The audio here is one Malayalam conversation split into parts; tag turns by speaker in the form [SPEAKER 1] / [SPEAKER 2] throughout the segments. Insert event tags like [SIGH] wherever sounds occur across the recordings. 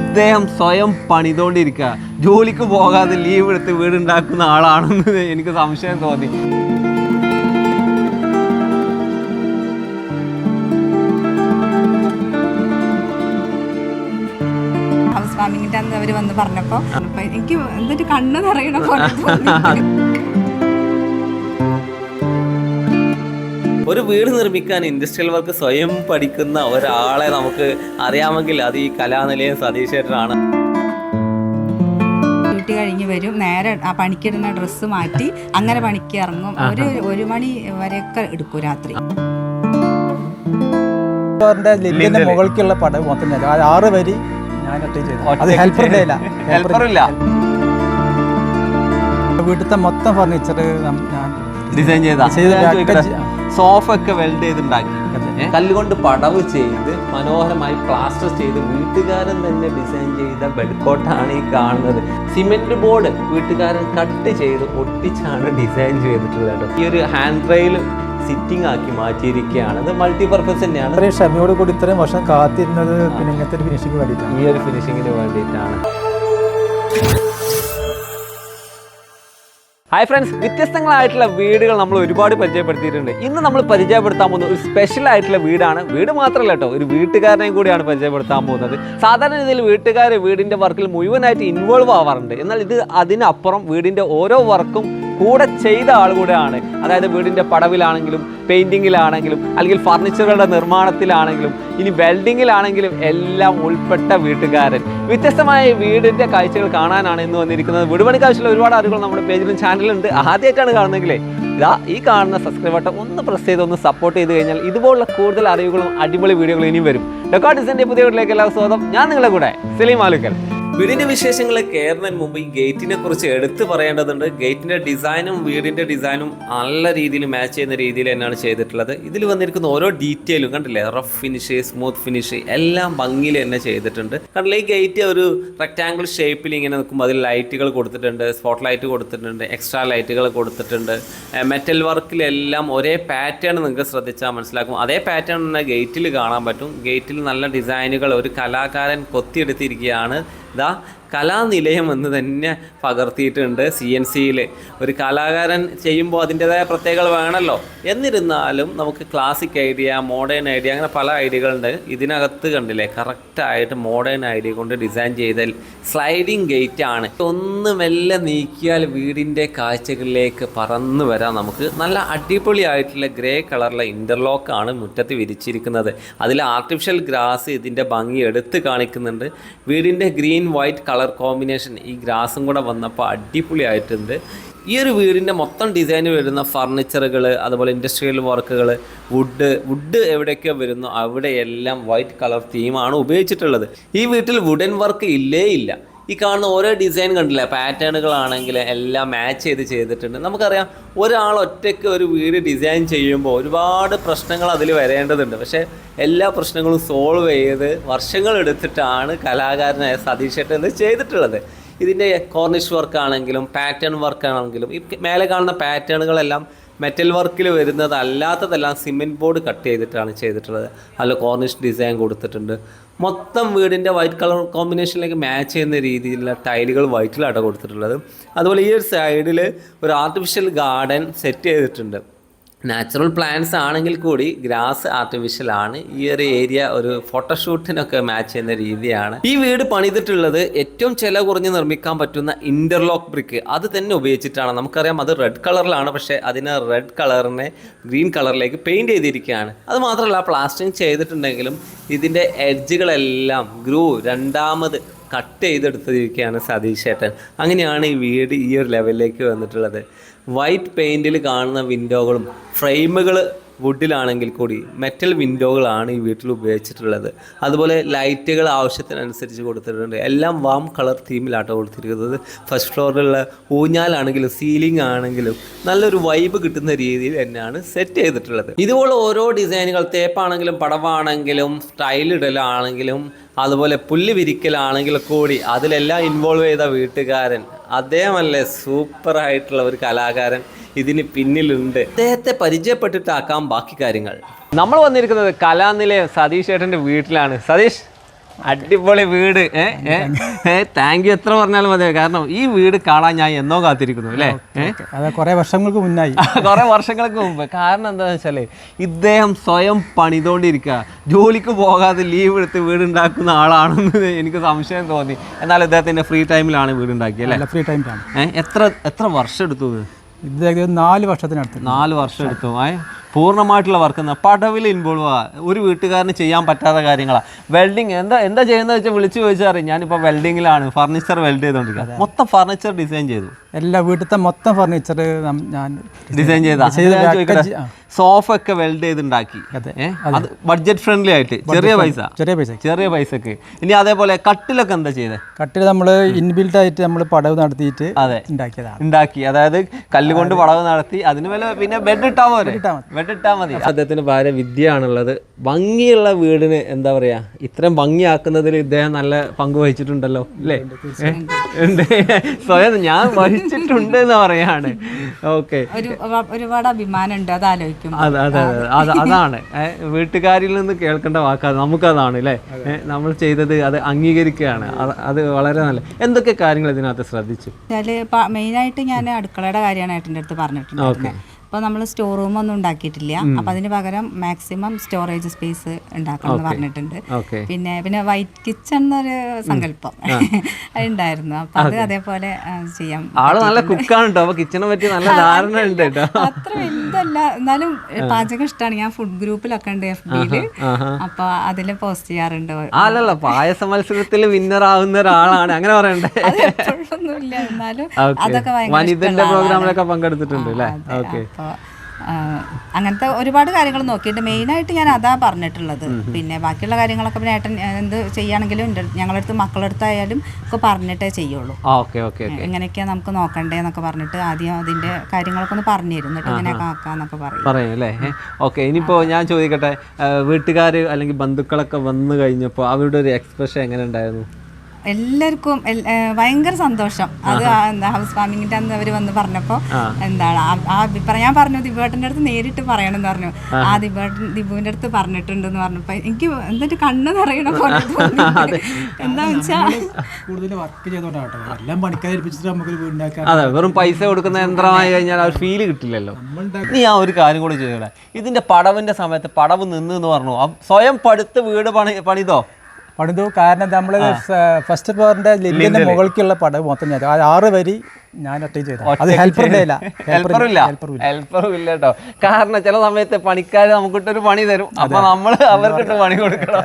[SPEAKER 1] ഇദ്ദേഹം സ്വയം പണിതുകൊണ്ടിരിക്കുക ജോലിക്ക് പോകാതെ ലീവ് എടുത്ത് വീടുണ്ടാക്കുന്ന ആളാണെന്ന് എനിക്ക് സംശയം തോന്നി.
[SPEAKER 2] ഹൗസ് വാമിങ്ങിന്റെ അന്ന് അവർ വന്ന് പറഞ്ഞപ്പോ എനിക്ക് എന്നിട്ട് കണ്ണ് നിറയണ പോലെ [LAUGHS]
[SPEAKER 1] ഒരു വീട് നിർമ്മിക്കാൻ ഇൻഡസ്ട്രിയൽ വർക്ക് സ്വയം പഠിക്കുന്ന ഒരാളെ നമുക്ക് അറിയാമെങ്കിൽ അത് ഈ കലാനിലയം സതീശേട്ടനാണ്.
[SPEAKER 2] ഡ്യൂട്ടി കഴിഞ്ഞ് വരും. നേരെ ആ പണിക്കിടുന്ന ഡ്രസ്സ് മാറ്റി അങ്ങനെ പണിക്ക് ഇറങ്ങും. ഒരു ഒരു മണി വരെയൊക്കെ എടുക്കും രാത്രി.
[SPEAKER 3] ന്റെ ലില്ലിന്റെ മുകൾക്കുള്ള പടം മൊത്തം ആറ് വരി ഞാൻ അത് ഹെൽപ്പറിന്റെ [LAUGHS] ഇല്ല.
[SPEAKER 1] ഹെൽപ്പറില്ല
[SPEAKER 3] വീട്ടിലത്തെ മൊത്തം ഫർണിച്ചർ ഞാൻ
[SPEAKER 1] ഡിസൈൻ ചെയ്താ. സോഫ ഒക്കെ വെൽഡ് ചെയ്തുണ്ടാക്കി? കല്ലുകൊണ്ട് പടവ് ചെയ്ത് മനോഹരമായി പ്ലാസ്റ്റർ ചെയ്ത് വീട്ടുകാരൻ തന്നെ ഡിസൈൻ ചെയ്ത ബെഡ്കോട്ടാണ് ഈ കാണുന്നത്. സിമെന്റ് ബോർഡ് വീട്ടുകാരൻ കട്ട് ചെയ്ത് ഒട്ടിച്ചാണ് ഡിസൈൻ ചെയ്തിട്ടുള്ളത് ഈ ഒരു ഹാൻഡ് റെയിൽ സിറ്റിംഗ് ആക്കി മാറ്റിയിരിക്കുകയാണ്. അത് മൾട്ടിപർപ്പസ് തന്നെയാണ്.
[SPEAKER 3] ഇത്രയും ക്ഷമയോട് കൂടി ഇത്രയും വർഷം കാത്തിരുന്നത് പിന്നെ ഇങ്ങനത്തെ ഒരു ഫിനിഷിംഗ് വേണ്ടിയിട്ടാണ്.
[SPEAKER 1] ഈ ഒരു ഫിനിഷിങ്ങിന് വേണ്ടിയിട്ടാണ്. ഹായ് ഫ്രണ്ട്സ് വ്യത്യസ്തങ്ങളായിട്ടുള്ള വീടുകൾ നമ്മൾ ഒരുപാട് പരിചയപ്പെടുത്തിയിട്ടുണ്ട്. ഇന്ന് നമ്മൾ പരിചയപ്പെടുത്താൻ പോകുന്ന ഒരു സ്പെഷ്യൽ ആയിട്ടുള്ള വീടാണ്. വീട് മാത്രമല്ല കേട്ടോ ഒരു വീട്ടുകാരനെയും കൂടിയാണ് പരിചയപ്പെടുത്താൻ പോകുന്നത്. സാധാരണ രീതിയിൽ വീട്ടുകാർ വീടിന്റെ വർക്കിൽ മുഴുവനായിട്ട് ഇൻവോൾവ് ആവാറുണ്ട്. എന്നാൽ ഇത് അതിനപ്പുറം വീടിന്റെ ഓരോ വർക്കും കൂടെ ചെയ്ത ആൾ കൂടെയാണ്. അതായത് വീടിന്റെ പടവിലാണെങ്കിലും പെയിന്റിങ്ങിലാണെങ്കിലും അല്ലെങ്കിൽ ഫർണിച്ചറുകളുടെ നിർമ്മാണത്തിലാണെങ്കിലും ഇനി വെൽഡിങ്ങിലാണെങ്കിലും എല്ലാം ഉൾപ്പെട്ട വീട്ടുകാരൻ. വ്യത്യസ്തമായ വീടിന്റെ കാഴ്ചകൾ കാണാനാണ് ഇന്ന് വന്നിരിക്കുന്നത്. വീട് പണിക്ക് ഒരുപാട് അറിവുകൾ നമ്മുടെ പേജിലും ചാനലുണ്ട് ആദ്യമായിട്ടാണ് കാണുന്നെങ്കിലേ ഇതാ ഈ കാണുന്ന സബ്സ്ക്രൈബ് ബട്ടൺ ഒന്ന് പ്രസ് ചെയ്ത് ഒന്ന് സപ്പോർട്ട് ചെയ്ത് കഴിഞ്ഞാൽ ഇതുപോലുള്ള കൂടുതൽ അറിവുകളും അടിപൊളി വീഡിയോകളും ഇനിയും വരും. ഡെക്കോ ഡിസൈന്റെ പുതിയ വീട്ടിലേക്ക് എല്ലാവർക്കും സ്വാഗതം. ഞാൻ നിങ്ങളുടെ കൂടെ സലീം ആലുക്കൽ. വീടിന്റെ വിശേഷങ്ങൾ കയറുന്നതിന് മുമ്പ് ഈ ഗേറ്റിനെ കുറിച്ച് എടുത്തു പറയേണ്ടതുണ്ട്. ഗേറ്റിന്റെ ഡിസൈനും വീടിന്റെ ഡിസൈനും നല്ല രീതിയിൽ മാച്ച് ചെയ്യുന്ന രീതിയിൽ തന്നെയാണ് ചെയ്തിട്ടുള്ളത്. ഇതിൽ വന്നിരിക്കുന്ന ഓരോ ഡീറ്റെയിലും കണ്ടില്ലേ? റഫ് ഫിനിഷ് സ്മൂത്ത് ഫിനിഷ് എല്ലാം ഭംഗിയിൽ തന്നെ ചെയ്തിട്ടുണ്ട്. കണ്ടില്ല? ഈ ഗേറ്റ് ഒരു റെക്ടാംഗിൾ ഷേപ്പിൽ ഇങ്ങനെ നിൽക്കുമ്പോൾ അതിൽ ലൈറ്റുകൾ കൊടുത്തിട്ടുണ്ട് സ്പോട്ട് ലൈറ്റ് കൊടുത്തിട്ടുണ്ട് എക്സ്ട്രാ ലൈറ്റുകൾ കൊടുത്തിട്ടുണ്ട്. മെറ്റൽ വർക്കിലെല്ലാം ഒരേ പാറ്റേൺ നിങ്ങൾക്ക് ശ്രദ്ധിച്ചാൽ മനസ്സിലാക്കും. അതേ പാറ്റേൺ തന്നെ ഗേറ്റിൽ കാണാൻ പറ്റും. ഗേറ്റിൽ നല്ല ഡിസൈനുകൾ ഒരു കലാകാരൻ കൊത്തിയെടുത്തിരിക്കുകയാണ്. ഇതാ കലാനിലയം എന്ന് തന്നെ പകർത്തിയിട്ടുണ്ട് സി എൻ സിയിൽ ഒരു കലാകാരൻ ചെയ്യുമ്പോൾ അതിന്റെതായ പ്രത്യേകത വേണമല്ലോ എന്നിരുന്നാലും നമുക്ക് ക്ലാസിക് ഐഡിയ മോഡേൺ ഐഡിയ അങ്ങനെ പല ഐഡിയകളുണ്ട്. ഇതിനകത്ത് കണ്ടില്ലേ കറക്റ്റായിട്ട് മോഡേൺ ഐഡിയ കൊണ്ട് ഡിസൈൻ ചെയ്ത സ്ലൈഡിങ് ഗേറ്റ് ആണ്. ഒന്ന് മെല്ലെ നീക്കിയാൽ വീടിന്റെ കാഴ്ചകളിലേക്ക് പറന്നു വരാം നമുക്ക് നല്ല അടിപൊളിയായിട്ടുള്ള ഗ്രേ കളറിലെ ഇന്റർലോക്ക് ആണ് മുറ്റത്ത് വിരിച്ചിരിക്കുന്നത്. അതിൽ ആർട്ടിഫിഷ്യൽ ഗ്രാസ് ഇതിന്റെ ഭംഗി എടുത്ത് കാണിക്കുന്നുണ്ട്. വീടിന്റെ ഗ്രീൻ വൈറ്റ് കളർ കോമ്പിനേഷൻ ഈ ഗ്രാസും കൂടെ വന്നപ്പോൾ അടിപൊളിയായിട്ടുണ്ട്. ഈ ഒരു വീടിന്റെ മൊത്തം ഡിസൈൻ വരുന്ന ഫർണിച്ചറുകൾ അതുപോലെ ഇൻഡസ്ട്രിയൽ വർക്കുകൾ വുഡ് വുഡ് എവിടെയൊക്കെ വരുന്നു. അവിടെയെല്ലാം വൈറ്റ് കളർ തീമാണ് ഉപയോഗിച്ചിട്ടുള്ളത്. ഈ വീട്ടിൽ വുഡൻ വർക്ക് ഇല്ലേ ഇല്ല. ഈ കാണുന്ന ഓരോ ഡിസൈൻ കണ്ടില്ലേ? പാറ്റേണുകളാണെങ്കിൽ എല്ലാം മാച്ച് ചെയ്ത് ചെയ്തിട്ടുണ്ട്. നമുക്കറിയാം ഒരാൾ ഒറ്റയ്ക്ക് ഒരു വീട് ഡിസൈൻ ചെയ്യുമ്പോൾ ഒരുപാട് പ്രശ്നങ്ങൾ അതിൽ വരേണ്ടതുണ്ട്. പക്ഷേ എല്ലാ പ്രശ്നങ്ങളും സോൾവ് ചെയ്ത് വർഷങ്ങൾ എടുത്തിട്ടാണ് കലാകാരനായ സതീഷ് ഏട്ടൻ ഇത് ചെയ്തിട്ടുള്ളത്. ഇതിന്റെ കോർണിഷ് വർക്ക് ആണെങ്കിലും പാറ്റേൺ വർക്ക് ആണെങ്കിലും ഈ മേലെ കാണുന്ന പാറ്റേണുകളെല്ലാം മെറ്റൽ വർക്കിൽ വരുന്നത് അല്ലാത്തതെല്ലാം സിമെന്റ് ബോർഡ് കട്ട് ചെയ്തിട്ടാണ് ചെയ്തിട്ടുള്ളത്. അതിൽ കോർണിഷ് ഡിസൈൻ കൊടുത്തിട്ടുണ്ട്. മൊത്തം വീടിന്റെ വൈറ്റ് കളർ കോമ്പിനേഷനിലേക്ക് മാച്ച് ചെയ്യുന്ന രീതിയിലുള്ള ടൈലുകൾ വൈറ്റിലാണ് കൊടുത്തിട്ടുള്ളത്. അതുപോലെ ഈ ഒരു സൈഡിൽ ഒരു ആർട്ടിഫിഷ്യൽ ഗാർഡൻ സെറ്റ് ചെയ്തിട്ടുണ്ട്. നാച്ചുറൽ പ്ലാന്റ്സ് ആണെങ്കിൽ കൂടി ഗ്രാസ് ആർട്ടിഫിഷ്യൽ ആണ്. ഈ ഒരു ഏരിയ ഒരു ഫോട്ടോഷൂട്ടിനൊക്കെ മാച്ച് ചെയ്യുന്ന രീതിയാണ്. ഈ വീട് പണിതിട്ടുള്ളത് ഏറ്റവും ചില കുറഞ്ഞ് നിർമ്മിക്കാൻ പറ്റുന്ന ഇന്റർലോക്ക് ബ്രിക്ക് അത് തന്നെ ഉപയോഗിച്ചിട്ടാണ്. നമുക്കറിയാം അത് റെഡ് കളറിലാണ് പക്ഷേ അതിനെ റെഡ് കളറിനെ ഗ്രീൻ കളറിലേക്ക് പെയിന്റ് ചെയ്തിരിക്കുകയാണ്. അത് മാത്രമല്ല പ്ലാസ്റ്ററിങ് ചെയ്തിട്ടുണ്ടെങ്കിലും ഇതിന്റെ എഡ്ജുകളെല്ലാം ഗ്രൂ രണ്ടാമത് കട്ട് ചെയ്തെടുത്തിരിക്കുകയാണ് സതീഷ് ഏട്ടൻ. അങ്ങനെയാണ് ഈ വീട് ഈ ഒരു ലെവലിലേക്ക് വന്നിട്ടുള്ളത്. വൈറ്റ് പെയിന്റിൽ കാണുന്ന വിൻഡോകളും ഫ്രെയിമുകൾ വുഡിലാണെങ്കിൽ കൂടി മെറ്റൽ വിൻഡോകളാണ് ഈ വീട്ടിൽ ഉപയോഗിച്ചിട്ടുള്ളത്. അതുപോലെ ലൈറ്റുകൾ ആവശ്യത്തിനനുസരിച്ച് കൊടുത്തിട്ടുണ്ട്. എല്ലാം വാം കളർ തീമിലാട്ടോ കൊടുത്തിരിക്കുന്നത്. ഫസ്റ്റ് ഫ്ലോറിലുള്ള ഊഞ്ഞാലാണെങ്കിലും സീലിംഗ് ആണെങ്കിലും നല്ലൊരു വൈബ് കിട്ടുന്ന രീതിയിൽ തന്നെയാണ് സെറ്റ് ചെയ്തിട്ടുള്ളത്. ഇതുപോലെ ഓരോ ഡിസൈനുകൾ തേപ്പാണെങ്കിലും പടവാണെങ്കിലും സ്റ്റൈലിടലാണെങ്കിലും അതുപോലെ പുല്ല് വിരിക്കലാണെങ്കിലും കൂടി അതിലെല്ലാം ഇൻവോൾവ് ചെയ്ത വീട്ടുകാരൻ അദ്ദേഹമല്ലേ സൂപ്പർ ആയിട്ടുള്ള ഒരു കലാകാരൻ ഇതിന് പിന്നിലുണ്ട്. അദ്ദേഹത്തെ പരിചയപ്പെട്ടിട്ടാക്കാം ബാക്കി കാര്യങ്ങൾ. നമ്മൾ വന്നിരിക്കുന്നത് കലാനിലയം സതീഷ് ഏട്ടന്റെ വീട്ടിലാണ്. സതീഷ് അടിപൊളി വീട്. താങ്ക് യു എത്ര പറഞ്ഞാലും മതി കാരണം ഈ വീട് കാണാൻ ഞാൻ എന്നോ കാത്തിരിക്കുന്നു അല്ലേ? കുറെ
[SPEAKER 3] അത് കുറേ വർഷങ്ങൾക്ക് മുന്നായി. [LAUGHS]
[SPEAKER 1] കുറെ വർഷങ്ങൾക്ക് മുമ്പ്. കാരണം എന്താണെന്ന് വെച്ചാൽ ഇദ്ദേഹം സ്വയം പണിതുകൊണ്ടിരിക്കുക ജോലിക്ക് പോകാതെ ലീവ് എടുത്ത് വീട് ഉണ്ടാക്കുന്ന ആളാണെന്ന് എനിക്ക് സംശയം തോന്നി. എന്നാൽ ഇദ്ദേഹത്തിന്റെ ഫ്രീ ടൈമിലാണ് വീടുണ്ടാക്കിയത് അല്ലേ?
[SPEAKER 3] നല്ല ഫ്രീ ടൈമിലാണ്
[SPEAKER 1] എത്ര എത്ര വർഷം എടുത്തു ഇത്
[SPEAKER 3] ഏകദേശം നാല് വർഷത്തിനടുത്ത്.
[SPEAKER 1] നാല് വർഷം എടുത്തു. ഏ? പൂർണമായിട്ടുള്ള വർക്ക് പടവിൽ ഇൻവോൾവ് ആ. ഒരു വീട്ടുകാരന് ചെയ്യാൻ പറ്റാത്ത കാര്യങ്ങളാണ് വെൽഡിങ് എന്താ എന്താ ചെയ്യുന്നത് വെച്ചാൽ വിളിച്ചു ചോദിച്ചാൽ അറിയാം. ഞാനിപ്പോൾ വെൽഡിങ്ങിലാണ് ഫർണിച്ചർ വെൽഡ് ചെയ്തുകൊണ്ടിരിക്കുക മൊത്തം ഫർണിച്ചർ ഡിസൈൻ ചെയ്തു.
[SPEAKER 3] എല്ലാ വീട്ടിലത്തെ മൊത്തം ഫർണിച്ചർ ഞാൻ
[SPEAKER 1] ഡിസൈൻ ചെയ്താ. സോഫ ഒക്കെ വെൽഡ് ചെയ്തുണ്ടാക്കി. അത് ബഡ്ജറ്റ് ഫ്രണ്ട്ലി ആയിട്ട്. ചെറിയ പൈസ.
[SPEAKER 3] ചെറിയ പൈസ
[SPEAKER 1] ചെറിയ പൈസക്ക്. ഇനി അതേപോലെ കട്ടിലൊക്കെ എന്താ ചെയ്തത്
[SPEAKER 3] കട്ടിൽ നമ്മൾ ഇൻബിൽഡ് ആയിട്ട് നമ്മൾ പടവ് നടത്തിയിട്ട്
[SPEAKER 1] അതെ.
[SPEAKER 3] ഉണ്ടാക്കിയതാണ്.
[SPEAKER 1] ഉണ്ടാക്കി. അതായത് കല്ലുകൊണ്ട് പടവ് നടത്തി. അതിന് മേലെ പിന്നെ ബെഡ് ഇട്ടാ
[SPEAKER 3] മതി.
[SPEAKER 1] ബെഡ് ഇട്ടാ മതി. അദ്ദേഹത്തിന് ഭാര്യ വിദ്യയാണുള്ളത്. ഭംഗിയുള്ള വീടിന് എന്താ പറയാ? ഇത്രയും ഭംഗിയാക്കുന്നതിൽ ഇദ്ദേഹം നല്ല പങ്ക് വഹിച്ചിട്ടുണ്ടല്ലോ അല്ലേ സ്വയം ഞാൻ വഹിച്ചിട്ടുണ്ട് എന്ന് പറയാണ് ഓക്കെ
[SPEAKER 2] ഒരുപാട് അഭിമാനമുണ്ട് അത് ആലോചിക്കും
[SPEAKER 1] അതെ അതെ. അതെ. അത് അതാണ്. വീട്ടുകാരിൽ നിന്ന് കേൾക്കേണ്ട വാക്കാണ്. നമുക്കതാണ് അല്ലേ നമ്മൾ ചെയ്തത് അത് അംഗീകരിക്കുകയാണ്. അത് വളരെ നല്ല. എന്തൊക്കെ കാര്യങ്ങൾ ഇതിനകത്ത് ശ്രദ്ധിച്ചു?
[SPEAKER 2] മെയിനായിട്ട് ഞാൻ അടുക്കളയുടെ കാര്യമാണ് ഏട്ടന്റെ അടുത്ത് പറഞ്ഞിട്ടുണ്ട് അപ്പോൾ നമ്മൾ സ്റ്റോർ റൂം ഒന്നും ഉണ്ടാക്കിയിട്ടില്ല. അപ്പം അതിന് പകരം മാക്സിമം സ്റ്റോറേജ് സ്പേസ് ഉണ്ടാക്കണം എന്ന് പറഞ്ഞിട്ടുണ്ട്. പിന്നെ പിന്നെ വൈറ്റ് കിച്ചൺ എന്നൊരു സങ്കല്പം ഉണ്ടായിരുന്നു [LAUGHS] അപ്പം അത് അതേപോലെ ചെയ്യാം
[SPEAKER 1] ആൾ നല്ല കുക്കാണ് കേട്ടോ കിച്ചണെ പറ്റി നല്ല ധാരണ ഉണ്ട് കേട്ടോ
[SPEAKER 2] അത്ര വലുതല്ല എന്നാലും പാചകം ഇഷ്ടമാണ് ഞാൻ ഫുഡ് ഗ്രൂപ്പിലൊക്കെ ഉണ്ട് എഫ് ബിയിൽ അപ്പൊ അതിൽ പോസ്റ്റ് ചെയ്യാറുണ്ട്.
[SPEAKER 1] അല്ലല്ല പായസ മത്സരത്തിൽ വിന്നർ ആവുന്ന ഒരാളാണ്. അങ്ങനെ പറയണ്ടേ? [LAUGHS]
[SPEAKER 2] എന്നാലും അതൊക്കെ
[SPEAKER 1] വനിതന്റെ പ്രോഗ്രാമിലൊക്കെ പങ്കെടുത്തിട്ടുണ്ട് അല്ലേ ഓക്കെ
[SPEAKER 2] അപ്പൊ, ആ, അങ്ങനത്തെ ഒരുപാട് കാര്യങ്ങൾ നോക്കിയിട്ട് മെയിനായിട്ട് ഞാൻ അതാ പറഞ്ഞിട്ടുള്ളത്. പിന്നെ ബാക്കിയുള്ള കാര്യങ്ങളൊക്കെ പിന്നെ ഏട്ടൻ എന്ത് ചെയ്യുകയാണെങ്കിലും ഞങ്ങളടുത്ത് ഞങ്ങളുടെ അടുത്ത് മക്കളുടെ അടുത്തായാലും ഒക്കെ പറഞ്ഞിട്ടേ ചെയ്യുള്ളൂ. എങ്ങനെയൊക്കെയാ നമുക്ക് നോക്കണ്ടേന്നൊക്കെ പറഞ്ഞിട്ട് ആദ്യം അതിന്റെ കാര്യങ്ങളൊക്കെ ഒന്ന് പറഞ്ഞു തരും എന്നിട്ട് ഇങ്ങനെയൊക്കെ ആക്കാന്നൊക്കെ പറയും.
[SPEAKER 1] പറയും അല്ലേ? ഓക്കെ ഇനിയിപ്പോ ഞാൻ ചോദിക്കട്ടെ വീട്ടുകാർ അല്ലെങ്കിൽ ബന്ധുക്കളൊക്കെ വന്നു കഴിഞ്ഞപ്പോൾ അവരുടെ ഒരു എക്സ്പ്രഷൻ എങ്ങനെ ഉണ്ടായിരുന്നു?
[SPEAKER 2] എല്ലാവർക്കും ഭയങ്കര സന്തോഷം. അത് എന്താ ഹൗസ് വാമിങ്ങിന്റെ അന്ന് അവർ വന്ന് പറഞ്ഞപ്പോൾ എന്താണ് ആ- അഭിപ്രായം ഞാൻ പറഞ്ഞു ദിബേട്ടന്റെ അടുത്ത് നേരിട്ട് പറയണം എന്ന് പറഞ്ഞു ആ ദിബേട്ടൻ ദിബുവിന്റെ അടുത്ത് പറഞ്ഞിട്ടുണ്ടെന്ന് പറഞ്ഞപ്പോൾ എനിക്ക് എന്നിട്ട് കണ്ണ് നിറയണ പോലെ തോന്നി. എന്താ വെച്ചാൽ
[SPEAKER 3] കൂടുതൽ വർക്ക് ചെയ്തോണ്ടാട്ടോ എല്ലാം നമുക്ക്
[SPEAKER 1] അതെ വെറും പൈസ കൊടുക്കുന്ന യന്ത്രമായി കഴിഞ്ഞാൽ ആ ഒരു ഫീൽ കിട്ടില്ലല്ലോ നീ ആ ഒരു കാര്യം കൂടി ചെയ്യണേ. ഇതിന്റെ പടവിന്റെ സമയത്ത് പടവ് നിന്ന് എന്ന് പറഞ്ഞു. ആ സ്വയം പടുത്ത് വീട് പണി പണിതോ?
[SPEAKER 3] പണിതു കാരണം നമ്മൾ ഫസ്റ്റ് ഫ്ലോറിന്റെ ലില്ലിന്റെ മുകളിലേക്കുള്ള പടം മൊത്തം ഞാൻ. ആറ് വരി ഞാൻ ഒറ്റയും ചെയ്തു അത് ഹെൽപ്പറിന്റെ [LAUGHS] ഇല്ല.
[SPEAKER 1] ഹെൽപ്പറും ഇല്ല. ഹെൽപ്പറും ഇല്ല കേട്ടോ. കാരണം ചില സമയത്ത് പണിക്കാർ നമുക്കിട്ടൊരു പണി തരും. അപ്പൊ നമ്മൾ അവർക്കിട്ട് പണി കൊടുക്കണം.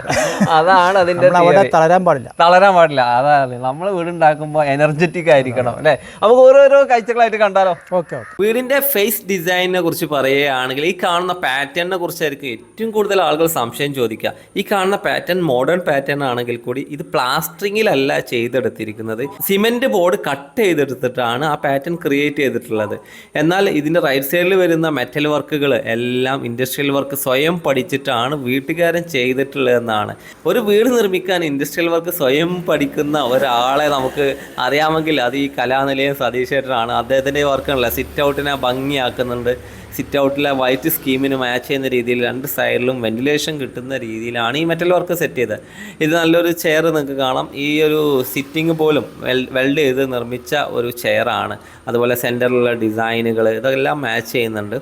[SPEAKER 1] അതാണ് അതിന്റെ
[SPEAKER 3] തളരാൻ പാടില്ല.
[SPEAKER 1] തളരാൻ പാടില്ല. അതാണ് നമ്മൾ വീടുണ്ടാക്കുമ്പോൾ എനർജറ്റിക് ആയിരിക്കണം അല്ലെ? നമുക്ക് ഓരോരോ കാഴ്ചകളായിട്ട് കണ്ടാലോ?
[SPEAKER 3] Okay okay.
[SPEAKER 1] വീടിന്റെ ഫേസ് ഡിസൈനിനെ കുറിച്ച് പറയുകയാണെങ്കിൽ ഈ കാണുന്ന പാറ്റേണിനെ കുറിച്ചായിരിക്കും ഏറ്റവും കൂടുതൽ ആളുകൾ സംശയം ചോദിക്കുക. ഈ കാണുന്ന പാറ്റേൺ മോഡേൺ പാറ്റേൺ ആണെങ്കിൽ കൂടി ഇത് പ്ലാസ്റ്ററിങ്ങിലല്ല ചെയ്തെടുത്തിരിക്കുന്നത്. സിമെന്റ് ബോർഡ് കട്ട് ചെയ്തെടുത്തിട്ടാണ് ആ പാറ്റേൺ ക്രിയേറ്റ് ചെയ്തിട്ടുള്ളത്. എന്നാൽ ഇതിന്റെ റൈറ്റ് സൈഡിൽ വരുന്ന മെറ്റൽ വർക്കുകൾ എല്ലാം ഇൻഡസ്ട്രിയൽ വർക്ക് സ്വയം പഠിച്ചിട്ടാണ് വീട്ടുകാരൻ ചെയ്തിട്ടുള്ളതെന്നാണ്. ഒരു വീട് നിർമ്മിക്കാൻ ഇൻഡസ്ട്രിയൽ വർക്ക് സ്വയം പഠിക്കുന്ന ഒരാളെ നമുക്ക് അറിയാമെങ്കിൽ അത് ഈ കലാനിലയം സതീശേട്ടനാണ്. അദ്ദേഹത്തിന്റെ വർക്കാണല്ലോ സിറ്റ് ഔട്ടിനെ ഭംഗിയാക്കുന്നുണ്ട്. സിറ്റ് ഔട്ടിലെ വൈറ്റ് സ്കീമിന് മാച്ച് ചെയ്യുന്ന രീതിയിൽ രണ്ട് സൈഡിലും വെന്റിലേഷൻ കിട്ടുന്ന രീതിയിലാണ് ഈ മെറ്റൽ വർക്ക് സെറ്റ് ചെയ്തത്. ഇത് നല്ലൊരു ചെയർ നിങ്ങൾക്ക് കാണാം. ഈ ഒരു സിറ്റിംഗ് പോലും വെൽ വെൽഡ് ചെയ്ത് നിർമ്മിച്ച ഒരു ചെയറാണ് അതുപോലെ സെന്ററിലുള്ള ഡിസൈനുകൾ ഇതെല്ലാം മാച്ച് ചെയ്യുന്നുണ്ട്.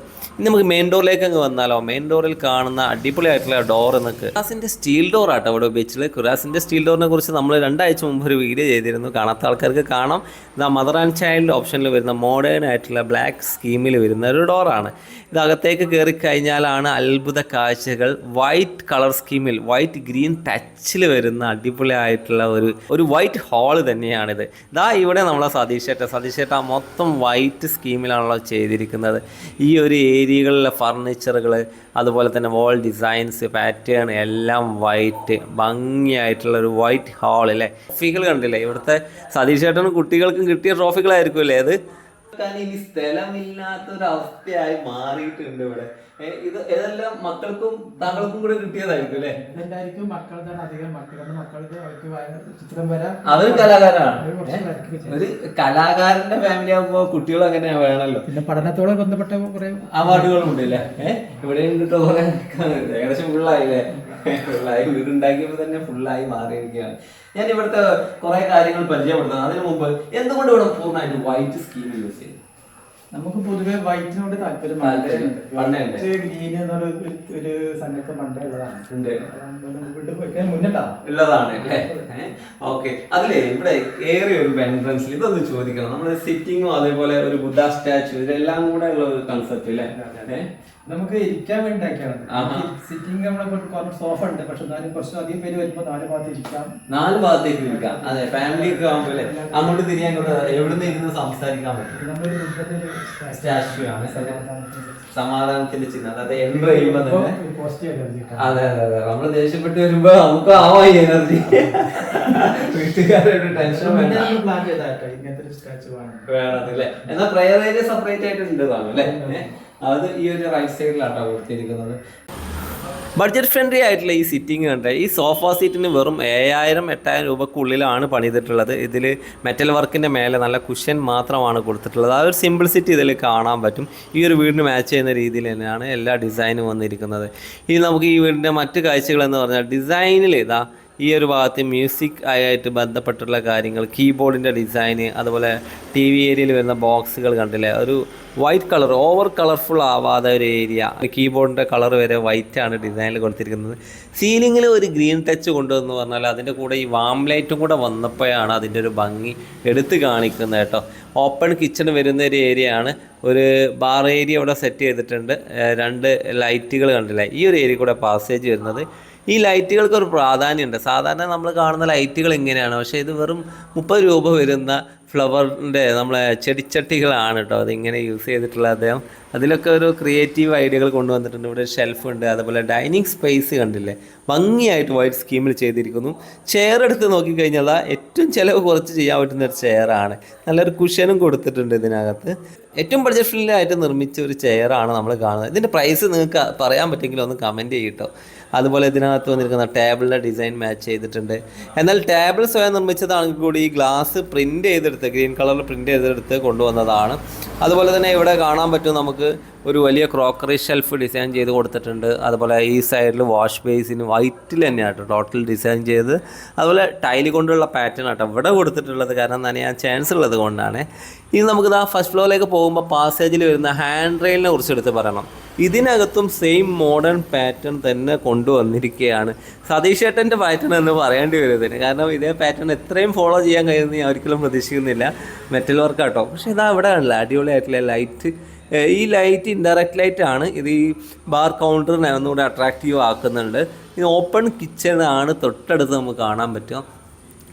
[SPEAKER 1] നമുക്ക് മെയിൻ ഡോറിലേക്ക് അങ്ങ് വന്നാലോ? മെയിൻ ഡോറിൽ കാണുന്ന അടിപൊളിയായിട്ടുള്ള ഡോർ നിങ്ങൾക്ക് കുറാസിന്റെ സ്റ്റീൽ ഡോർ ആട്ടോ ഇവിടെ ഉപയോഗിച്ചത് കുറാസിന്റെ സ്റ്റീൽ ഡോറിനെ കുറിച്ച് നമ്മൾ രണ്ടാഴ്ച മുമ്പ് ഒരു വീഡിയോ ചെയ്തിരുന്നു. കാണാത്ത ആൾക്കാർക്ക് കാണാം. ഇതാ മദർ ആൻഡ് ചൈൽഡ് ഓപ്ഷനിൽ വരുന്ന മോഡേൺ ആയിട്ടുള്ള ബ്ലാക്ക് സ്കീമിൽ വരുന്ന ഒരു ഡോറാണ് ഇത് അകത്തേക്ക് കയറി കഴിഞ്ഞാലാണ് അത്ഭുത കാഴ്ചകൾ. വൈറ്റ് കളർ സ്കീമിൽ വൈറ്റ് ഗ്രീൻ ടച്ചിൽ വരുന്ന അടിപൊളിയായിട്ടുള്ള ഒരു ഒരു വൈറ്റ് ഹാൾ തന്നെയാണിത്. ഇതാ ഇവിടെ നമ്മളെ സതീഷേട്ട സതീഷേട്ട മൊത്തം വൈറ്റ് സ്കീമിലാണല്ലോ ചെയ്തിരിക്കുന്നത്. ഈ ഒരു ഏരിയകളിലെ ഫർണിച്ചറുകൾ അതുപോലെ തന്നെ വാൾ ഡിസൈൻസ് പാറ്റേൺ എല്ലാം വൈറ്റ് ഭംഗിയായിട്ടുള്ള ഒരു വൈറ്റ് ഹാൾ അല്ലേ ട്രോഫികൾ കണ്ടില്ലേ? ഇവിടുത്തെ സതീഷ് ചേട്ടനും കുട്ടികൾക്കും കിട്ടിയ ട്രോഫികളായിരിക്കും അല്ലേ അത്? സ്ഥലമില്ലാത്തൊരവസ്ഥയായി മാറിയിട്ടുണ്ട് ഇവിടെ. ഇത് ഏതെല്ലാം മക്കൾക്കും താങ്കൾക്കും കൂടെ കിട്ടിയതായിരിക്കും അല്ലെ?
[SPEAKER 3] ഇതെല്ലാവർക്കും മക്കളുടെ അധികം മക്കളുടെ മക്കൾക്ക് അവർക്ക് ചിത്രം വരാം
[SPEAKER 1] അതൊരു കലാകാരനാണ്. ഒരു കലാകാരന്റെ ഫാമിലി ആകുമ്പോ കുട്ടികൾ അങ്ങനെ വേണമല്ലോ
[SPEAKER 3] പിന്നെ പഠനത്തോടെ ബന്ധപ്പെട്ട കുറെ
[SPEAKER 1] അവാർഡുകളും ഉണ്ട് അല്ലേ? ഏഹ് ഇവിടെ കിട്ടോ. ഏകദേശം ഫുള്ളായില്ലേ ഫുള്ളായി വീടുണ്ടാക്കിയപ്പോ തന്നെ ഫുള്ളായി മാറിയിരിക്കുകയാണ്. ഞാൻ ഇവിടുത്തെ കുറെ കാര്യങ്ങൾ പരിചയപ്പെടുത്തുന്നത് അതിനു മുമ്പ് എന്തുകൊണ്ട് ഇവിടെ പൂർണമായിട്ട് വൈറ്റ് സ്കീം യൂസ് ചെയ്യും
[SPEAKER 3] നമുക്ക് പൊതുവെ വൈറ്റിനോട് താല്പര്യം ഒരു- സംഘത്തെ പണ്ടേ ഉള്ളതാണ്.
[SPEAKER 1] ഓക്കെ. അതിലേ ഇവിടെ ഏറെ ഒരു എൻട്രൻസിൽ ഇതൊന്ന് ചോദിക്കണം. നമ്മുടെ സിറ്റിങ്ങും അതേപോലെ ഒരു ബുദ്ധ സ്റ്റാച്ചു ഇതെല്ലാം കൂടെ ഉള്ള ഒരു കൺസെപ്റ്റ് അല്ലേ?
[SPEAKER 3] നമുക്ക് ഇരിക്കാൻ വേണ്ടി ഉണ്ടാക്കിയാണ് സിറ്റിംഗ് നമ്മളെ സോഫ ഉണ്ട്. പക്ഷെ എന്നാലും കുറച്ച് അധികം പേര് വരുമ്പോൾ നാല് ഭാഗത്ത് ഇരിക്കാം.
[SPEAKER 1] നാല് ഭാഗത്തേക്ക് ഇരിക്കാം. അതെ ഫാമിലി ഒക്കെ ആകുമ്പോൾ അങ്ങോട്ട് തിരിയാൻ എവിടുന്ന് ഇരുന്ന് സംസാരിക്കാൻ പറ്റും? സ്റ്റാച്യു ആണ്
[SPEAKER 3] സമാധാനത്തിന്റെ
[SPEAKER 1] ചിഹ്നം. അതായത് എൻട്രി ചെയ്യുമ്പോ തന്നെ അതെ അതെ അതെ. നമ്മൾ ദേഷ്യപ്പെട്ട് വരുമ്പോ നമുക്ക് ആവാം ഈ എനർജി വീട്ടുകാരുടെ ടെൻഷൻ വേണ്ട.
[SPEAKER 3] വേണം.
[SPEAKER 1] അതെ അല്ലേ? എന്നാ പ്രയർ ഏരിയ സെപ്പറേറ്റ് ആയിട്ട് ഉണ്ട് താനും അല്ലേ? അത് ഈ ഒരു റൈറ്റ് സൈഡിലാട്ടോ കൊടുത്തിരിക്കുന്നത്. ബഡ്ജറ്റ് ഫ്രണ്ട്ലി ആയിട്ടുള്ള ഈ സിറ്റിംഗ് കണ്ട ഈ സോഫ സീറ്റിന് വെറും ഏഴായിരം എട്ടായിരം രൂപക്കുള്ളിലാണ് പണിതിട്ടുള്ളത്. ഇതിൽ മെറ്റൽ വർക്കിന്റെ മേലെ നല്ല കുഷ്യൻ മാത്രമാണ് കൊടുത്തിട്ടുള്ളത്. ആ ഒരു സിമ്പിൾ സിറ്റി ഇതിൽ കാണാൻ പറ്റും. ഈ ഒരു വീടിന് മാച്ച് ചെയ്യുന്ന രീതിയിൽ തന്നെയാണ് എല്ലാ ഡിസൈനും വന്നിരിക്കുന്നത്. ഇനി നമുക്ക് ഈ വീടിന്റെ മറ്റ് കാഴ്ചകൾ എന്ന് പറഞ്ഞാൽ ഡിസൈനിൽ ഇതാ ഈ ഒരു ഭാഗത്ത് മ്യൂസിക് ആയിട്ട് ബന്ധപ്പെട്ടുള്ള കാര്യങ്ങൾ കീബോർഡിന്റെ ഡിസൈന് അതുപോലെ ടി വി ഏരിയയിൽ വരുന്ന ബോക്സുകൾ കണ്ടില്ലേ? ഒരു വൈറ്റ് കളർ ഓവർ കളർഫുൾ ആവാതെ ഒരു ഏരിയ കീബോർഡിന്റെ കളർ വരെ വൈറ്റ് ആണ് ഡിസൈനിൽ കൊടുത്തിരിക്കുന്നത്. സീലിങ്ങിൽ ഒരു ഗ്രീൻ ടച്ച് കൊണ്ടുവന്ന് പറഞ്ഞാൽ അതിന്റെ കൂടെ ഈ വാം ലൈറ്റും കൂടെ വന്നപ്പോഴാണ് അതിന്റെ ഒരു ഭംഗി എടുത്ത് കാണിക്കുന്നത് കേട്ടോ. ഓപ്പൺ കിച്ചൺ വരുന്ന ഒരു ഏരിയ ആണ്. ഒരു ബാർ ഏരിയ ഇവിടെ സെറ്റ് ചെയ്തിട്ടുണ്ട്. രണ്ട് ലൈറ്റുകൾ കണ്ടില്ലേ? ഈ ഒരു ഏരിയ കൂടെ പാസേജ് വരുന്നത്. ഈ ലൈറ്റുകൾക്ക് ഒരു പ്രാധാന്യമുണ്ട്. സാധാരണ നമ്മൾ കാണുന്ന ലൈറ്റുകൾ ഇങ്ങനെയാണ്. പക്ഷേ ഇത് വെറും മുപ്പത് രൂപ വരുന്ന ഫ്ലവറിന്റെ നമ്മളെ ചെടിച്ചട്ടികളാണ് കേട്ടോ. അതിങ്ങനെ യൂസ് ചെയ്തിട്ടുള്ള അദ്ദേഹം അതിലൊക്കെ ഒരു ക്രിയേറ്റീവ് ഐഡിയകൾ കൊണ്ടുവന്നിട്ടുണ്ട്. ഇവിടെ ഷെൽഫ് ഉണ്ട് അതുപോലെ ഡൈനിങ് സ്പേസ് കണ്ടില്ലേ? ഭംഗിയായിട്ട് വൈറ്റ് സ്കീമിൽ ചെയ്തിരിക്കുന്നു. ചെയർ എടുത്ത് നോക്കിക്കഴിഞ്ഞാൽ ഏറ്റവും ചിലവ് കുറച്ച് ചെയ്യാൻ പറ്റുന്ന ഒരു ചെയറാണ്. നല്ലൊരു കുഷനും കൊടുത്തിട്ടുണ്ട് ഇതിനകത്ത്. ഏറ്റവും ബഡ്ജറ്റ് ഫ്രണ്ട്ലി ആയിട്ട് നിർമ്മിച്ച ഒരു ചെയറാണ് നമ്മൾ കാണുന്നത്. ഇതിന്റെ പ്രൈസ് നിങ്ങൾക്ക് പറയാൻ പറ്റുമെങ്കിൽ ഒന്ന് കമന്റ് ചെയ്യട്ടോ അതുപോലെ ഇതിനകത്ത് വന്നിരിക്കുന്ന ടേബിളിന്റെ ഡിസൈൻ മാച്ച് ചെയ്തിട്ടുണ്ട്. എന്നാൽ ടേബിൾ സ്വയം നിർമ്മിച്ചതാണെങ്കിൽ കൂടി ഈ ഗ്ലാസ് പ്രിന്റ് ചെയ്തെടുത്ത് ഗ്രീൻ കളറിൽ പ്രിന്റ് ചെയ്തെടുത്ത് കൊണ്ടുവന്നതാണ്. അതുപോലെ തന്നെ ഇവിടെ കാണാൻ പറ്റും നമുക്ക് ഒരു വലിയ ക്രോക്കറി ഷെൽഫ് ഡിസൈൻ ചെയ്ത് കൊടുത്തിട്ടുണ്ട്. അതുപോലെ ഈ സൈഡിൽ വാഷ് ബേസിന് വൈറ്റിൽ തന്നെയാണ് ടോട്ടൽ ഡിസൈൻ ചെയ്ത് അതുപോലെ ടൈൽ കൊണ്ടുള്ള പാറ്റേൺ ആട്ടോ ഇവിടെ കൊടുത്തിട്ടുള്ളത്. കാരണം നനയാൻ ചാൻസ് ഉള്ളത് കൊണ്ടാണ്. ഇനി നമുക്കിത് ആ ഫസ്റ്റ് ഫ്ലോറിലേക്ക് പോകുമ്പോൾ പാസേജിൽ വരുന്ന ഹാൻഡ് റെയിലിനെ കുറിച്ച് എടുത്ത് പറയണം. ഇതിനകത്തും സെയിം മോഡേൺ പാറ്റേൺ തന്നെ കൊണ്ടുവന്നിരിക്കുകയാണ് സതീഷ് ഏട്ടന്റെ പാറ്റേൺ എന്ന് പറയേണ്ടി വരും ഇതിന് കാരണം ഇതേ പാറ്റേൺ എത്രയും ഫോളോ ചെയ്യാൻ കഴിയുമെന്ന് ഞാൻ ഒരിക്കലും പ്രതീക്ഷിക്കുന്നില്ല. മെറ്റൽ വർക്ക് ആട്ടോ. പക്ഷേ ഇതാ ഇവിടെ ആണല്ലോ അടിപൊളിയായിട്ടുള്ള ലൈറ്റ് ഈ ലൈറ്റ് ഇൻഡയറക്റ്റ് ലൈറ്റ് ആണ്. ഇത് ഈ ബാർ കൗണ്ടറിനെ ഒന്നുകൂടെ അട്രാക്റ്റീവ് ആക്കുന്നുണ്ട്. ഇത് ഓപ്പൺ കിച്ചൺ ആണ്. തൊട്ടടുത്ത് നമുക്ക് കാണാൻ പറ്റും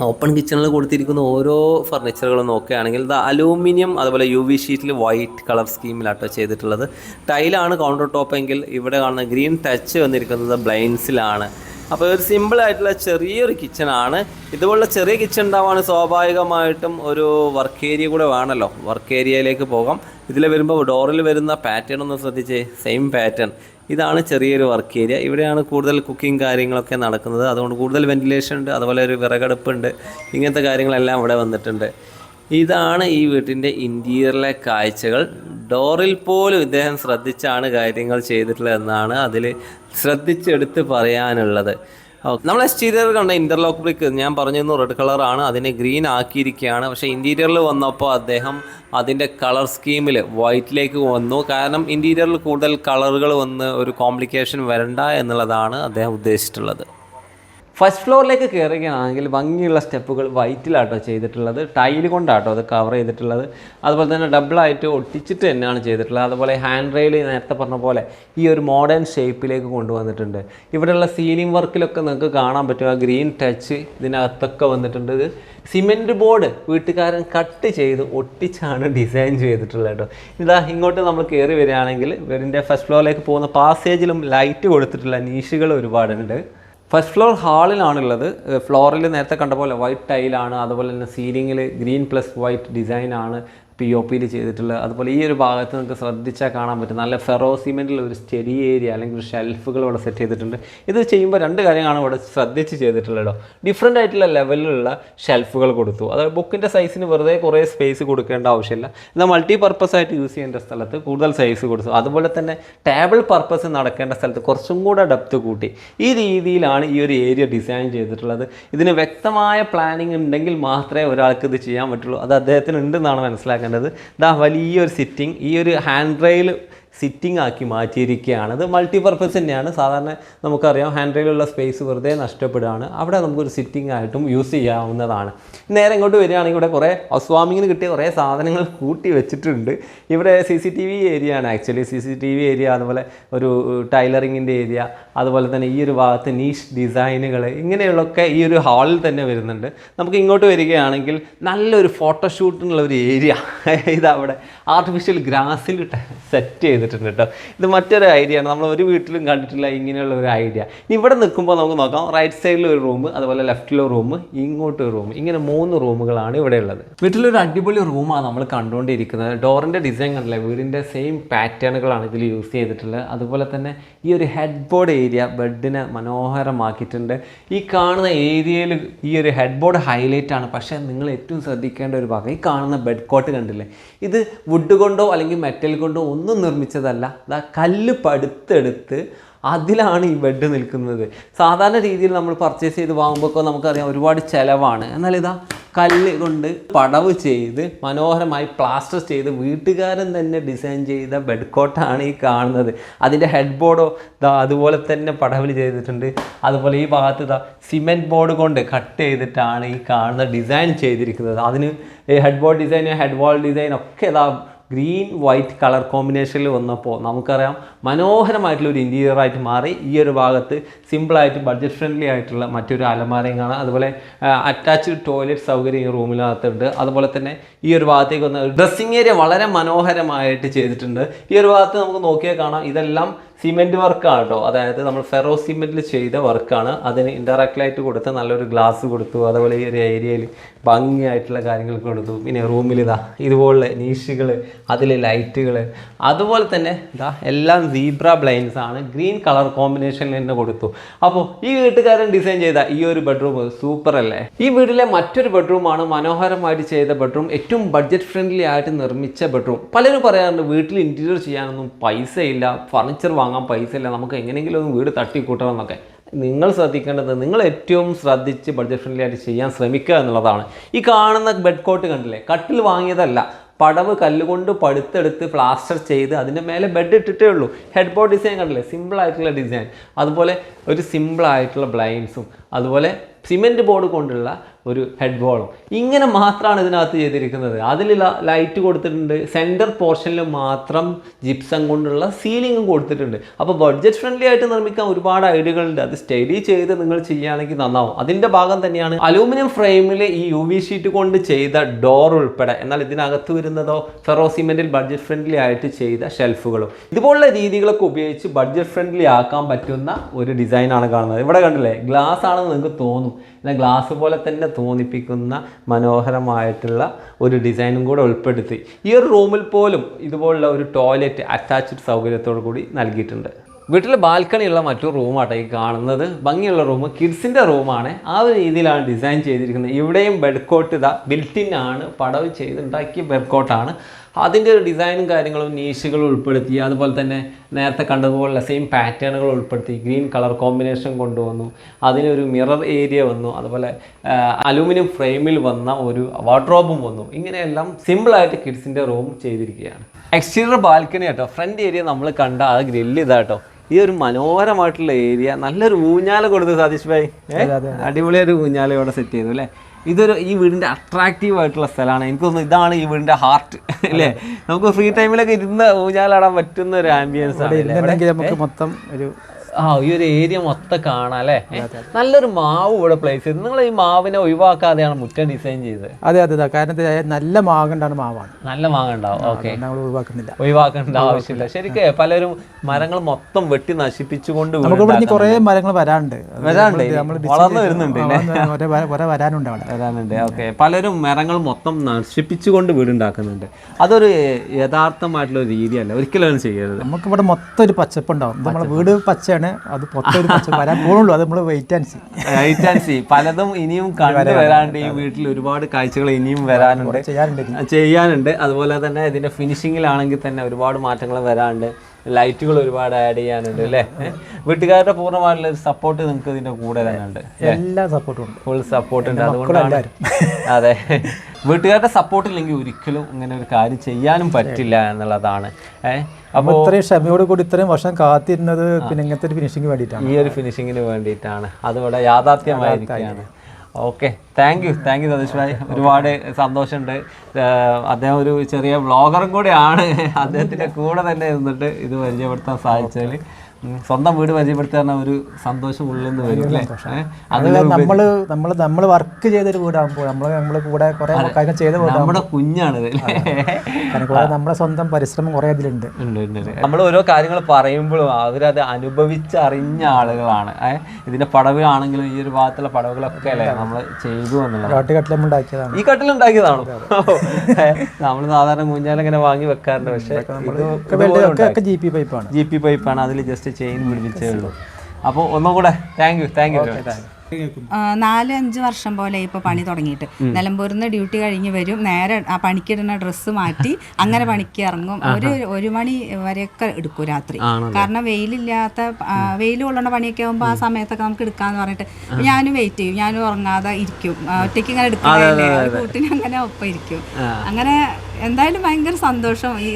[SPEAKER 1] ഓപ്പൺ കിച്ചണിൽ കൊടുത്തിരിക്കുന്ന ഓരോ ഫർണിച്ചറുകളും നോക്കുകയാണെങ്കിൽ ഇത് അലൂമിനിയം അതുപോലെ യു വി ഷീറ്റിൽ വൈറ്റ് കളർ സ്കീമിലാട്ടോ ചെയ്തിട്ടുള്ളത്. ടൈലാണ് കൗണ്ടർ ടോപ്പ് എങ്കിൽ ഇവിടെ കാണുന്ന ഗ്രീൻ ടച്ച് വന്നിരിക്കുന്നത് ബ്ലൈൻസിലാണ് അപ്പോൾ ഒരു സിമ്പിൾ ആയിട്ടുള്ള ചെറിയൊരു കിച്ചണാണ് ഇതുപോലുള്ള ചെറിയ കിച്ചൺ ഉണ്ടാവാണ് സ്വാഭാവികമായിട്ടും ഒരു വർക്ക് ഏരിയ കൂടെ വേണമല്ലോ. വർക്ക് ഏരിയയിലേക്ക് പോകാം. ഇതിൽ വരുമ്പോൾ ഡോറിൽ വരുന്ന പാറ്റേൺ ഒന്ന് ശ്രദ്ധിച്ചേ. സെയിം പാറ്റേൺ ഇതാണ് ചെറിയൊരു വർക്ക് ഏരിയ ഇവിടെയാണ് കൂടുതൽ കുക്കിംഗ് കാര്യങ്ങളൊക്കെ നടക്കുന്നത്. അതുകൊണ്ട് കൂടുതൽ വെന്റിലേഷൻ ഉണ്ട് അതുപോലെ ഒരു വിറകടുപ്പുണ്ട്. ഇങ്ങനത്തെ കാര്യങ്ങളെല്ലാം ഇവിടെ വന്നിട്ടുണ്ട്. ഇതാണ് ഈ വീട്ടിന്റെ ഇന്റീരിയറിലെ കാഴ്ചകൾ. ഡോറിൽ പോലും ഇദ്ദേഹം ശ്രദ്ധിച്ചാണ് കാര്യങ്ങൾ ചെയ്തിട്ടുള്ളത് എന്നാണ് അതിൽ ശ്രദ്ധിച്ചെടുത്ത് പറയാനുള്ളത്. നമ്മൾ എക്സ്റ്റീരിയർ കണ്ട ഇന്റർലോക്ക് ബ്രിക്ക് ഞാൻ പറഞ്ഞിരുന്നു റെഡ് കളറാണ് അതിനെ ഗ്രീൻ ആക്കിയിരിക്കുകയാണ്. പക്ഷേ ഇന്റീരിയറിൽ വന്നപ്പോൾ അദ്ദേഹം അതിന്റെ കളർ സ്കീമിൽ വൈറ്റിലേക്ക് വന്നു. കാരണം ഇന്റീരിയറിൽ കൂടുതൽ കളറുകൾ വന്ന് ഒരു കോംപ്ലിക്കേഷൻ വരണ്ട എന്നുള്ളതാണ് അദ്ദേഹം ഉദ്ദേശിച്ചിട്ടുള്ളത്. ഫസ്റ്റ് ഫ്ലോറിലേക്ക് കയറുകയാണെങ്കിൽ ഭംഗിയുള്ള സ്റ്റെപ്പുകൾ വൈറ്റിലാട്ടോ ചെയ്തിട്ടുള്ളത് ടൈൽ കൊണ്ടാട്ടോ അത് കവർ ചെയ്തിട്ടുള്ളത്. അതുപോലെ തന്നെ ഡബിളായിട്ട് ഒട്ടിച്ചിട്ട് തന്നെയാണ് ചെയ്തിട്ടുള്ളത്. അതുപോലെ ഹാൻഡ് റെയിൽ നേരത്തെ പറഞ്ഞ പോലെ ഈ ഒരു മോഡേൺ ഷേപ്പിലേക്ക് കൊണ്ടുവന്നിട്ടുണ്ട്. ഇവിടെയുള്ള സീലിംഗ് വർക്കിലൊക്കെ നിങ്ങൾക്ക് കാണാൻ പറ്റും. ആ ഗ്രീൻ ടച്ച് ഇതിനകത്തൊക്കെ വന്നിട്ടുണ്ട്. ഇത് സിമെന്റ് ബോർഡ് വീട്ടുകാരൻ കട്ട് ചെയ്ത് ഒട്ടിച്ചാണ് ഡിസൈൻ ചെയ്തിട്ടുള്ളത് കേട്ടോ. ഇതാ ഇങ്ങോട്ട് നമ്മൾ കയറി വരികയാണെങ്കിൽ വീടിന്റെ ഫസ്റ്റ് ഫ്ലോറിലേക്ക് പോകുന്ന പാസേജിലും ലൈറ്റ് കൊടുത്തിട്ടുള്ള നീഷുകൾ ഒരുപാടുണ്ട്. ഫസ്റ്റ് ഫ്ലോർ ഹാളിലാണുള്ളത് ഫ്ലോറിൽ നേരത്തെ കണ്ട പോലെ വൈറ്റ് ടൈലാണ് അതുപോലെ തന്നെ സീലിങ്ങിൽ ഗ്രീൻ പ്ലസ് വൈറ്റ് ഡിസൈനാണ് പി ഒ പിയിൽ ചെയ്തിട്ടുള്ള അതുപോലെ ഈ ഒരു ഭാഗത്ത് നിങ്ങൾക്ക് ശ്രദ്ധിച്ചാൽ കാണാൻ പറ്റും. നല്ല ഫെറോ സിമെന്റിൽ ഒരു സ്റ്റഡി ഏരിയ അല്ലെങ്കിൽ ഒരു ഷെൽഫുകൾ ഇവിടെ സെറ്റ് ചെയ്തിട്ടുണ്ട്. ഇത് ചെയ്യുമ്പോൾ രണ്ട് കാര്യങ്ങളാണ് ഇവിടെ ശ്രദ്ധിച്ച് ചെയ്തിട്ടുള്ളത് കേട്ടോ ഡിഫറെന്റ് ആയിട്ടുള്ള ലെവലിലുള്ള ഷെൽഫുകൾ കൊടുത്തു. അതായത് ബുക്കിന്റെ സൈസിന് വെറുതെ കുറേ സ്പേസ് കൊടുക്കേണ്ട ആവശ്യമില്ല. എന്നാൽ മൾട്ടി പർപ്പസ് ആയിട്ട് യൂസ് ചെയ്യേണ്ട സ്ഥലത്ത് കൂടുതൽ സൈസ് കൊടുത്തു. അതുപോലെ തന്നെ ടേബിൾ പർപ്പസ് നടക്കേണ്ട സ്ഥലത്ത് കുറച്ചും കൂടെ ഡെപ്ത് കൂട്ടി. ഈ രീതിയിലാണ് ഈ ഒരു ഏരിയ ഡിസൈൻ ചെയ്തിട്ടുള്ളത്. ഇതിന് വ്യക്തമായ പ്ലാനിങ് ഉണ്ടെങ്കിൽ മാത്രമേ ഒരാൾക്ക് ഇത് ചെയ്യാൻ പറ്റുള്ളൂ. അത് അദ്ദേഹത്തിന് ഉണ്ടെന്നാണ് മനസ്സിലാക്കേണ്ടത് ഇതാ വലിയൊരു സിറ്റിംഗ് ഈ ഒരു ഹാൻഡ് റെയിൽ സിറ്റിംഗ് ആക്കി മാറ്റിയിരിക്കുകയാണ്. അത് മൾട്ടിപർപ്പസ് തന്നെയാണ്. സാധാരണ നമുക്കറിയാം ഹാൻഡ് റെയിലുള്ള സ്പേസ് വെറുതെ നഷ്ടപ്പെടുകയാണ്. അവിടെ നമുക്കൊരു സിറ്റിംഗ് ആയിട്ടും യൂസ് ചെയ്യാവുന്നതാണ്. നേരെ ഇങ്ങോട്ട് വരികയാണെങ്കിൽ ഇവിടെ കുറേ ഹൗസ്വാമിങ്ങിന് കിട്ടിയ കുറേ സാധനങ്ങൾ കൂട്ടി വെച്ചിട്ടുണ്ട്. ഇവിടെ C C T V area ആണ് actually C C T V area അതുപോലെ ഒരു ടൈലറിങ്ങിന്റെ ഏരിയ അതുപോലെ തന്നെ ഈ ഒരു ഭാഗത്ത് നീഷ് ഡിസൈനുകൾ ഇങ്ങനെയുള്ളൊക്കെ ഈ ഒരു ഹാളിൽ തന്നെ വരുന്നുണ്ട്. നമുക്ക് ഇങ്ങോട്ട് വരികയാണെങ്കിൽ നല്ലൊരു ഫോട്ടോഷൂട്ടിനുള്ള ഒരു ഏരിയ [LAUGHS] ഇതവിടെ ആർട്ടിഫിഷ്യൽ ഗ്രാസിൽ സെറ്റ് ചെയ്തിട്ടുണ്ട് ഇത് മറ്റൊരു ഐഡിയ ആണ്. നമ്മൾ ഒരു വീട്ടിലും കണ്ടിട്ടില്ല ഇങ്ങനെയുള്ള ഒരു ഐഡിയ ഇനി ഇവിടെ നിൽക്കുമ്പോൾ നമുക്ക് നോക്കാം. റൈറ്റ് സൈഡിൽ ഒരു റൂം അതുപോലെ ലെഫ്റ്റിലെ റൂം ഇങ്ങോട്ട് ഒരു റൂം ഇങ്ങനെ മൂന്ന് റൂമുകളാണ് ഇവിടെ ഉള്ളത്. വീട്ടിലൊരു അടിപൊളി റൂമാണ് നമ്മൾ കണ്ടുകൊണ്ടിരിക്കുന്നത് ഡോറിന്റെ ഡിസൈൻ കണ്ടില്ല? വീടിന്റെ സെയിം പാറ്റേണുകളാണ് ഇതിൽ യൂസ് ചെയ്തിട്ടുള്ളത്. അതുപോലെ തന്നെ ഈ ഒരു ഹെഡ് ബോർഡ് ഏരിയ ബെഡിനെ മനോഹരമാക്കിയിട്ടുണ്ട്. ഈ കാണുന്ന ഏരിയയിൽ ഈ ഒരു ഹെഡ് ബോർഡ് ഹൈലൈറ്റ് ആണ്. പക്ഷേ നിങ്ങൾ ഏറ്റവും ശ്രദ്ധിക്കേണ്ട ഒരു ഭാഗം ഈ കാണുന്ന ബെഡ് കോട്ട് കണ്ടില്ലേ? ഇത് വുഡ് കൊണ്ടോ അല്ലെങ്കിൽ മെറ്റൽ കൊണ്ടോ ഒന്നും നിർമ്മിച്ചതല്ല അതാ കല്ല് പടുത്തെടുത്ത് അതിലാണ് ഈ ബെഡ് നിൽക്കുന്നത്. സാധാരണ രീതിയിൽ നമ്മൾ പർച്ചേസ് ചെയ്ത് വാങ്ങുമ്പോൾ നമുക്കറിയാം ഒരുപാട് ചിലവാണ്. എന്നാൽ ഇതാ കല്ല് കൊണ്ട് പടവ് ചെയ്ത് മനോഹരമായി പ്ലാസ്റ്റർ ചെയ്ത് വീട്ടുകാരൻ തന്നെ ഡിസൈൻ ചെയ്ത ബെഡ് കോട്ടാണ് ഈ കാണുന്നത്. അതിന്റെ ഹെഡ് ബോർഡോ ഇതാ അതുപോലെ തന്നെ പടവിൽ ചെയ്തിട്ടുണ്ട്. അതുപോലെ ഈ ഭാഗത്ത് ഇതാ സിമെന്റ് ബോർഡ് കൊണ്ട് കട്ട് ചെയ്തിട്ടാണ് ഈ കാണുന്ന ഡിസൈൻ ചെയ്തിരിക്കുന്നത്. അതിന് head board design head wall design ഒക്കെ ഇതാ ഗ്രീൻ വൈറ്റ് കളർ കോമ്പിനേഷനിൽ വന്നപ്പോൾ നമുക്കറിയാം മനോഹരമായിട്ടുള്ള ഒരു ഇന്റീരിയർ ആയിട്ട് മാറി ഈ ഒരു ഭാഗത്ത് സിമ്പിളായിട്ട് ബഡ്ജറ്റ് ഫ്രണ്ട്ലി ആയിട്ടുള്ള മറ്റൊരു അലമാരയും കാണാം. അതുപോലെ അറ്റാച്ച്ഡ് ടോയ്ലറ്റ് സൗകര്യം ഈ റൂമിനകത്തുണ്ട്. അതുപോലെ തന്നെ ഈ ഒരു ഭാഗത്തേക്ക് വന്ന ഡ്രസ്സിങ് ഏരിയ വളരെ മനോഹരമായിട്ട് ചെയ്തിട്ടുണ്ട്. ഈ ഒരു ഭാഗത്ത് നമുക്ക് നോക്കിയാൽ കാണാം. ഇതെല്ലാം സിമെന്റ് വർക്കാണ് കേട്ടോ അതായത് നമ്മൾ ഫെറോ സിമെന്റിൽ ചെയ്ത വർക്കാണ്. അതിന് ഇൻഡയറക്റ്റ് ലൈറ്റ് കൊടുത്ത് നല്ലൊരു ഗ്ലാസ് കൊടുത്തു. അതുപോലെ ഈ ഒരു ഏരിയയിൽ ഭംഗിയായിട്ടുള്ള കാര്യങ്ങൾ കൊടുത്തു. പിന്നെ റൂമിൽ ഇതാ ഇതുപോലുള്ള നീഷുകൾ അതിൽ ലൈറ്റുകൾ അതുപോലെ തന്നെ ഇതാ എല്ലാം സീബ്ര ബ്ലൈൻസ് ആണ്. ഗ്രീൻ കളർ കോമ്പിനേഷനിൽ തന്നെ കൊടുത്തു. അപ്പോൾ ഈ വീട്ടുകാരൻ ഡിസൈൻ ചെയ്ത ഈ ഒരു ബെഡ്റൂം സൂപ്പർ അല്ലേ? ഈ വീട്ടിലെ മറ്റൊരു ബെഡ്റൂമാണ് മനോഹരമായിട്ട് ചെയ്ത ബെഡ്റൂം ഏറ്റവും ബഡ്ജറ്റ് ഫ്രണ്ട്ലി ആയിട്ട് നിർമ്മിച്ച ബെഡ്റൂം പലരും പറയാറുണ്ട് വീട്ടിൽ ഇന്റീരിയർ ചെയ്യാനൊന്നും പൈസ ഇല്ല ഫർണിച്ചർ വാങ്ങാൻ പൈസ ഇല്ല നമുക്ക് എങ്ങനെയെങ്കിലും ഒന്ന് വീട് തട്ടിക്കൂട്ടണം എന്നൊക്കെ. നിങ്ങൾ ശ്രദ്ധിക്കേണ്ടത് നിങ്ങൾ ഏറ്റവും ശ്രദ്ധിച്ച് ബഡ്ജറ്റ് ഫ്രണ്ട്ലി ആയിട്ട് ചെയ്യാൻ ശ്രമിക്കുക എന്നുള്ളതാണ്. ഈ കാണുന്ന ബെഡ് കോട്ട് കണ്ടില്ലേ? കട്ടിൽ വാങ്ങിയതല്ല. പടവ് കല്ലുകൊണ്ട് പടുത്തെടുത്ത് പ്ലാസ്റ്റർ ചെയ്ത് അതിന്റെ മേലെ ബെഡ് ഇട്ടിട്ടേ ഉള്ളൂ. ഹെഡ് ബോർഡ് ഡിസൈൻ കണ്ടില്ലേ? സിമ്പിൾ ആയിട്ടുള്ള ഡിസൈൻ അതുപോലെ ഒരു സിമ്പിൾ ആയിട്ടുള്ള ബ്ലൈൻസും അതുപോലെ സിമെന്റ് ബോർഡ് കൊണ്ടുള്ള ഒരു ഹെഡ് ബോളും ഇങ്ങനെ മാത്രമാണ് ഇതിനകത്ത് ചെയ്തിരിക്കുന്നത്. അതിൽ ലൈറ്റ് കൊടുത്തിട്ടുണ്ട്. സെന്റർ പോർഷനിൽ മാത്രം ജിപ്സം കൊണ്ടുള്ള സീലിങ്ങും കൊടുത്തിട്ടുണ്ട്. അപ്പോൾ ബഡ്ജറ്റ് ഫ്രണ്ട്ലി ആയിട്ട് നിർമ്മിക്കാൻ ഒരുപാട് ഐഡിയകളുണ്ട്. അത് സ്റ്റഡി ചെയ്ത് നിങ്ങൾ ചെയ്യുകയാണെങ്കിൽ നന്നാവും. അതിന്റെ ഭാഗം തന്നെയാണ് അലൂമിനിയം ഫ്രെയിമിൽ ഈ യു വി ഷീറ്റ് കൊണ്ട് ചെയ്ത ഡോർ ഉൾപ്പെടെ. എന്നാൽ ഇതിനകത്ത് വരുന്നതോ ഫെറോ സിമെന്റിൽ ബഡ്ജറ്റ് ഫ്രണ്ട്ലി ആയിട്ട് ചെയ്ത ഷെൽഫുകളും. ഇതുപോലുള്ള രീതികളൊക്കെ ഉപയോഗിച്ച് ബഡ്ജറ്റ് ഫ്രണ്ട്ലി ആക്കാൻ പറ്റുന്ന ഒരു ഡിസൈനാണ് കാണുന്നത്. ഇവിടെ കണ്ടില്ലേ? ഗ്ലാസ് ആണെന്ന് നിങ്ങൾക്ക് തോന്നും. എന്നാൽ ഗ്ലാസ് പോലെ തന്നെ തോന്നിപ്പിക്കുന്ന മനോഹരമായിട്ടുള്ള ഒരു ഡിസൈനും കൂടെ ഉൾപ്പെടുത്തി. ഈ ഒരു റൂമിൽ പോലും ഇതുപോലുള്ള ഒരു ടോയ്ലറ്റ് അറ്റാച്ച്ഡ് സൗകര്യത്തോടു കൂടി നൽകിയിട്ടുണ്ട്. വീട്ടിൽ ബാൽക്കണിയുള്ള മറ്റു റൂമാട്ടെ ഈ കാണുന്നത്. ഭംഗിയുള്ള റൂം കിഡ്സിന്റെ റൂമാണ് ആ ഒരു രീതിയിലാണ് ഡിസൈൻ ചെയ്തിരിക്കുന്നത്. ഇവിടെയും ബെഡ്കോട്ട് ഇതാ ബിൽറ്റിൻ ആണ്. പടവ് ചെയ്തുണ്ടാക്കിയ ബെഡ് കോട്ടാണ് അതിന്റെ ഒരു ഡിസൈനും കാര്യങ്ങളും നീഷുകളും ഉൾപ്പെടുത്തി. അതുപോലെ തന്നെ നേരത്തെ കണ്ടതുപോലുള്ള സെയിം പാറ്റേണുകൾ ഉൾപ്പെടുത്തി. ഗ്രീൻ കളർ കോമ്പിനേഷൻ കൊണ്ടുവന്നു. അതിനൊരു മിറർ ഏരിയ വന്നു. അതുപോലെ അലൂമിനിയം ഫ്രെയിമിൽ വന്ന ഒരു വാർഡ്രോബും വന്നു. ഇങ്ങനെയെല്ലാം സിമ്പിളായിട്ട് കിഡ്സിന്റെ റൂം ചെയ്തിരിക്കുകയാണ്. എക്സ്റ്റീരിയർ ബാൽക്കണി കേട്ടോ ഫ്രണ്ട് ഏരിയ നമ്മൾ കണ്ട ആ ഗ്രില്ല് ഇതാട്ടോ. ഈ ഒരു മനോഹരമായിട്ടുള്ള ഏരിയ നല്ലൊരു ഊഞ്ഞാല കൊടുത്തു സതീഷ് ഭായി? അടിപൊളിയൊരു ഊഞ്ഞാല ഇവിടെ സെറ്റ് ചെയ്തു അല്ലേ? ഇതൊരു ഈ വീടിന്റെ അട്രാക്റ്റീവ് ആയിട്ടുള്ള സ്ഥലമാണ്. എനിക്ക് തോന്നുന്നു ഇതാണ് ഈ വീടിന്റെ ഹാർട്ട് അല്ലേ? നമുക്ക് ഫ്രീ ടൈമിലൊക്കെ ഇരുന്ന് ഊഞ്ഞാലാടാൻ പറ്റുന്ന ഒരു ആംബിയൻസ് ആണ്?
[SPEAKER 3] നമുക്ക് മൊത്തം ഒരു
[SPEAKER 1] ആ ഈ ഒരു ഏരിയ മൊത്തം കാണാം അല്ലേ? നല്ലൊരു മാവ് ഇവിടെ പ്ലേസ് ചെയ്ത്. നിങ്ങൾ ഈ മാവിനെ ഒഴിവാക്കാതെയാണ് മുറ്റം ഡിസൈൻ ചെയ്തത്?
[SPEAKER 3] അതെ അതെ കാരണം നല്ല മാങ്ങണ്ടാണ് മാവാണ്.
[SPEAKER 1] നല്ല മാങ്ങണ്ടാവും. ഓക്കെ
[SPEAKER 3] ഞങ്ങൾ ഒഴിവാക്കുന്നില്ല.
[SPEAKER 1] ഒഴിവാക്കേണ്ട ആവശ്യമില്ല. ശരിക്കും പലരും മരങ്ങൾ മൊത്തം വെട്ടി നശിപ്പിച്ചുകൊണ്ട്
[SPEAKER 3] നമുക്ക് ഇവിടെ കുറേ മരങ്ങൾ വരാനുണ്ട്.
[SPEAKER 1] വരാനുണ്ട് വളർന്നു വരുന്നുണ്ട്
[SPEAKER 3] വരാനുണ്ട് അവിടെ.
[SPEAKER 1] വരാനുണ്ട്. ഓക്കെ പലരും മരങ്ങൾ മൊത്തം നശിപ്പിച്ചുകൊണ്ട് വീടുണ്ടാക്കുന്നുണ്ട്. അതൊരു യഥാർത്ഥമായിട്ടുള്ള രീതിയല്ല. ഒരിക്കലും ചെയ്യരുത്.
[SPEAKER 3] നമുക്ക് ഇവിടെ മൊത്തം ഒരു പച്ചപ്പ് ഉണ്ടാവും ഇത് നമ്മളെ വീട് പച്ചയാണ്. അത് പൊത്തൊരു വരാൻ പോകുള്ളൂ അത് നമ്മൾ wait and see
[SPEAKER 1] wait and see പലതും ഇനിയും കണ്ടു വരാണ്ട് ഈ വീട്ടിൽ ഒരുപാട് കാഴ്ചകൾ ഇനിയും വരാനുണ്ട്.
[SPEAKER 3] ചെയ്യാനുണ്ട്.
[SPEAKER 1] ചെയ്യാനുണ്ട്. അതുപോലെ തന്നെ ഇതിന്റെ ഫിനിഷിങ്ങിലാണെങ്കിൽ തന്നെ ഒരുപാട് മാറ്റങ്ങൾ വരാനുണ്ട് ലൈറ്റുകൾ ഒരുപാട് ആഡ് ചെയ്യാനുണ്ട് അല്ലേ? വീട്ടുകാരുടെ പൂർണമായിട്ടുള്ള ഒരു സപ്പോർട്ട് നിങ്ങൾക്ക് ഇതിന്റെ കൂടെ തന്നെ ഉണ്ട്
[SPEAKER 3] എല്ലാ സപ്പോർട്ടും ഉണ്ട്.
[SPEAKER 1] ഫുൾ സപ്പോർട്ട് ഉണ്ട്. അതുകൊണ്ടാണ് [LAUGHS] അതെ. വീട്ടുകാരുടെ സപ്പോർട്ട് ഇല്ലെങ്കിൽ ഒരിക്കലും ഇങ്ങനെ ഒരു കാര്യം ചെയ്യാനും പറ്റില്ല എന്നുള്ളതാണ്. ഏഹ്
[SPEAKER 3] അപ്പോൾ ഇത്രയും ക്ഷമയോട് കൂടി ഇത്രയും വർഷം കാത്തിരുന്നത് പിന്നെ ഇങ്ങനത്തെ ഒരു ഫിനിഷിങ് വേണ്ടിയിട്ടാണ്.
[SPEAKER 1] ഈ ഒരു ഫിനിഷിങ്ങിന് വേണ്ടിയിട്ടാണ്. അതിവിടെ യാഥാർത്ഥ്യമായിരിക്കുകയാണ്. Okay thank you thank you Satheesh bhai. ഒരുപാട് സന്തോഷമുണ്ട്. അദ്ദേഹം ഒരു ചെറിയ വ്ളോഗറും കൂടെയാണ്. അദ്ദേഹത്തിന്റെ കൂടെ തന്നെ നിന്നിട്ട് ഇത് പരിചയപ്പെടുത്താൻ സാധിച്ചതിൽ ഉം, സ്വന്തം വീട് പരിചയപ്പെടുത്താൻ ഒരു സന്തോഷം ഉള്ളിൽ നിന്ന് വരും അല്ലേ?
[SPEAKER 3] അത് നമ്മൾ നമ്മൾ നമ്മൾ വർക്ക് ചെയ്തൊരു വീടാകുമ്പോൾ നമ്മൾ നമ്മൾ കൂടെ കുറെ കാര്യങ്ങൾ ചെയ്ത
[SPEAKER 1] നമ്മുടെ
[SPEAKER 3] കുഞ്ഞാണ് നമ്മുടെ സ്വന്തം പരിശ്രമം കുറെ അതിലുണ്ട്.
[SPEAKER 1] നമ്മൾ ഓരോ കാര്യങ്ങൾ പറയുമ്പോഴും അവരത് അനുഭവിച്ചറിഞ്ഞ ആളുകളാണ്. ഏഹ്? ഇതിന്റെ പടവുകളാണെങ്കിലും ഈ ഒരു ഭാഗത്തുള്ള പടവുകളൊക്കെ അല്ലേ നമ്മൾ ചെയ്തു എന്നുള്ളത് ഈ കട്ടിലുണ്ടാക്കിയതാണോ നമ്മൾ സാധാരണ കുഞ്ഞാലിങ്ങനെ വാങ്ങി വെക്കാറുണ്ട്. പക്ഷേ
[SPEAKER 3] ജി പി പൈപ്പാണ്
[SPEAKER 1] ജി പി പൈപ്പാണ് അതിൽ ജസ്റ്റ് ചെയിൻ പിടിപ്പിച്ചേ ഉള്ളൂ അപ്പോൾ ഒന്നും കൂടെ താങ്ക് യു താങ്ക് യു
[SPEAKER 2] നാല് അഞ്ച് വർഷം പോലെ ഇപ്പൊ പണി തുടങ്ങിയിട്ട്. നിലമ്പൂരിൽ നിന്ന് ഡ്യൂട്ടി കഴിഞ്ഞ് വരും നേരെ ആ പണിക്കിടുന്ന ഡ്രസ്സ് മാറ്റി അങ്ങനെ പണിക്ക് ഇറങ്ങും. ഒരു ഒരു മണി വരെയൊക്കെ എടുക്കും രാത്രി. കാരണം വെയിലില്ലാത്ത വെയിൽ കൊള്ളുന്ന പണിയൊക്കെ ആകുമ്പോൾ ആ സമയത്തൊക്കെ നമുക്ക് എടുക്കാന്ന് പറഞ്ഞിട്ട് ഞാനും വെയിറ്റ് ചെയ്യും. ഞാനും ഉറങ്ങാതെ ഇരിക്കും. ഒറ്റയ്ക്ക് ഇങ്ങനെ എടുക്കാനല്ലേ കൂട്ടിന് അങ്ങനെ ഒപ്പം ഇരിക്കും. അങ്ങനെ എന്തായാലും ഭയങ്കര സന്തോഷം. ഈ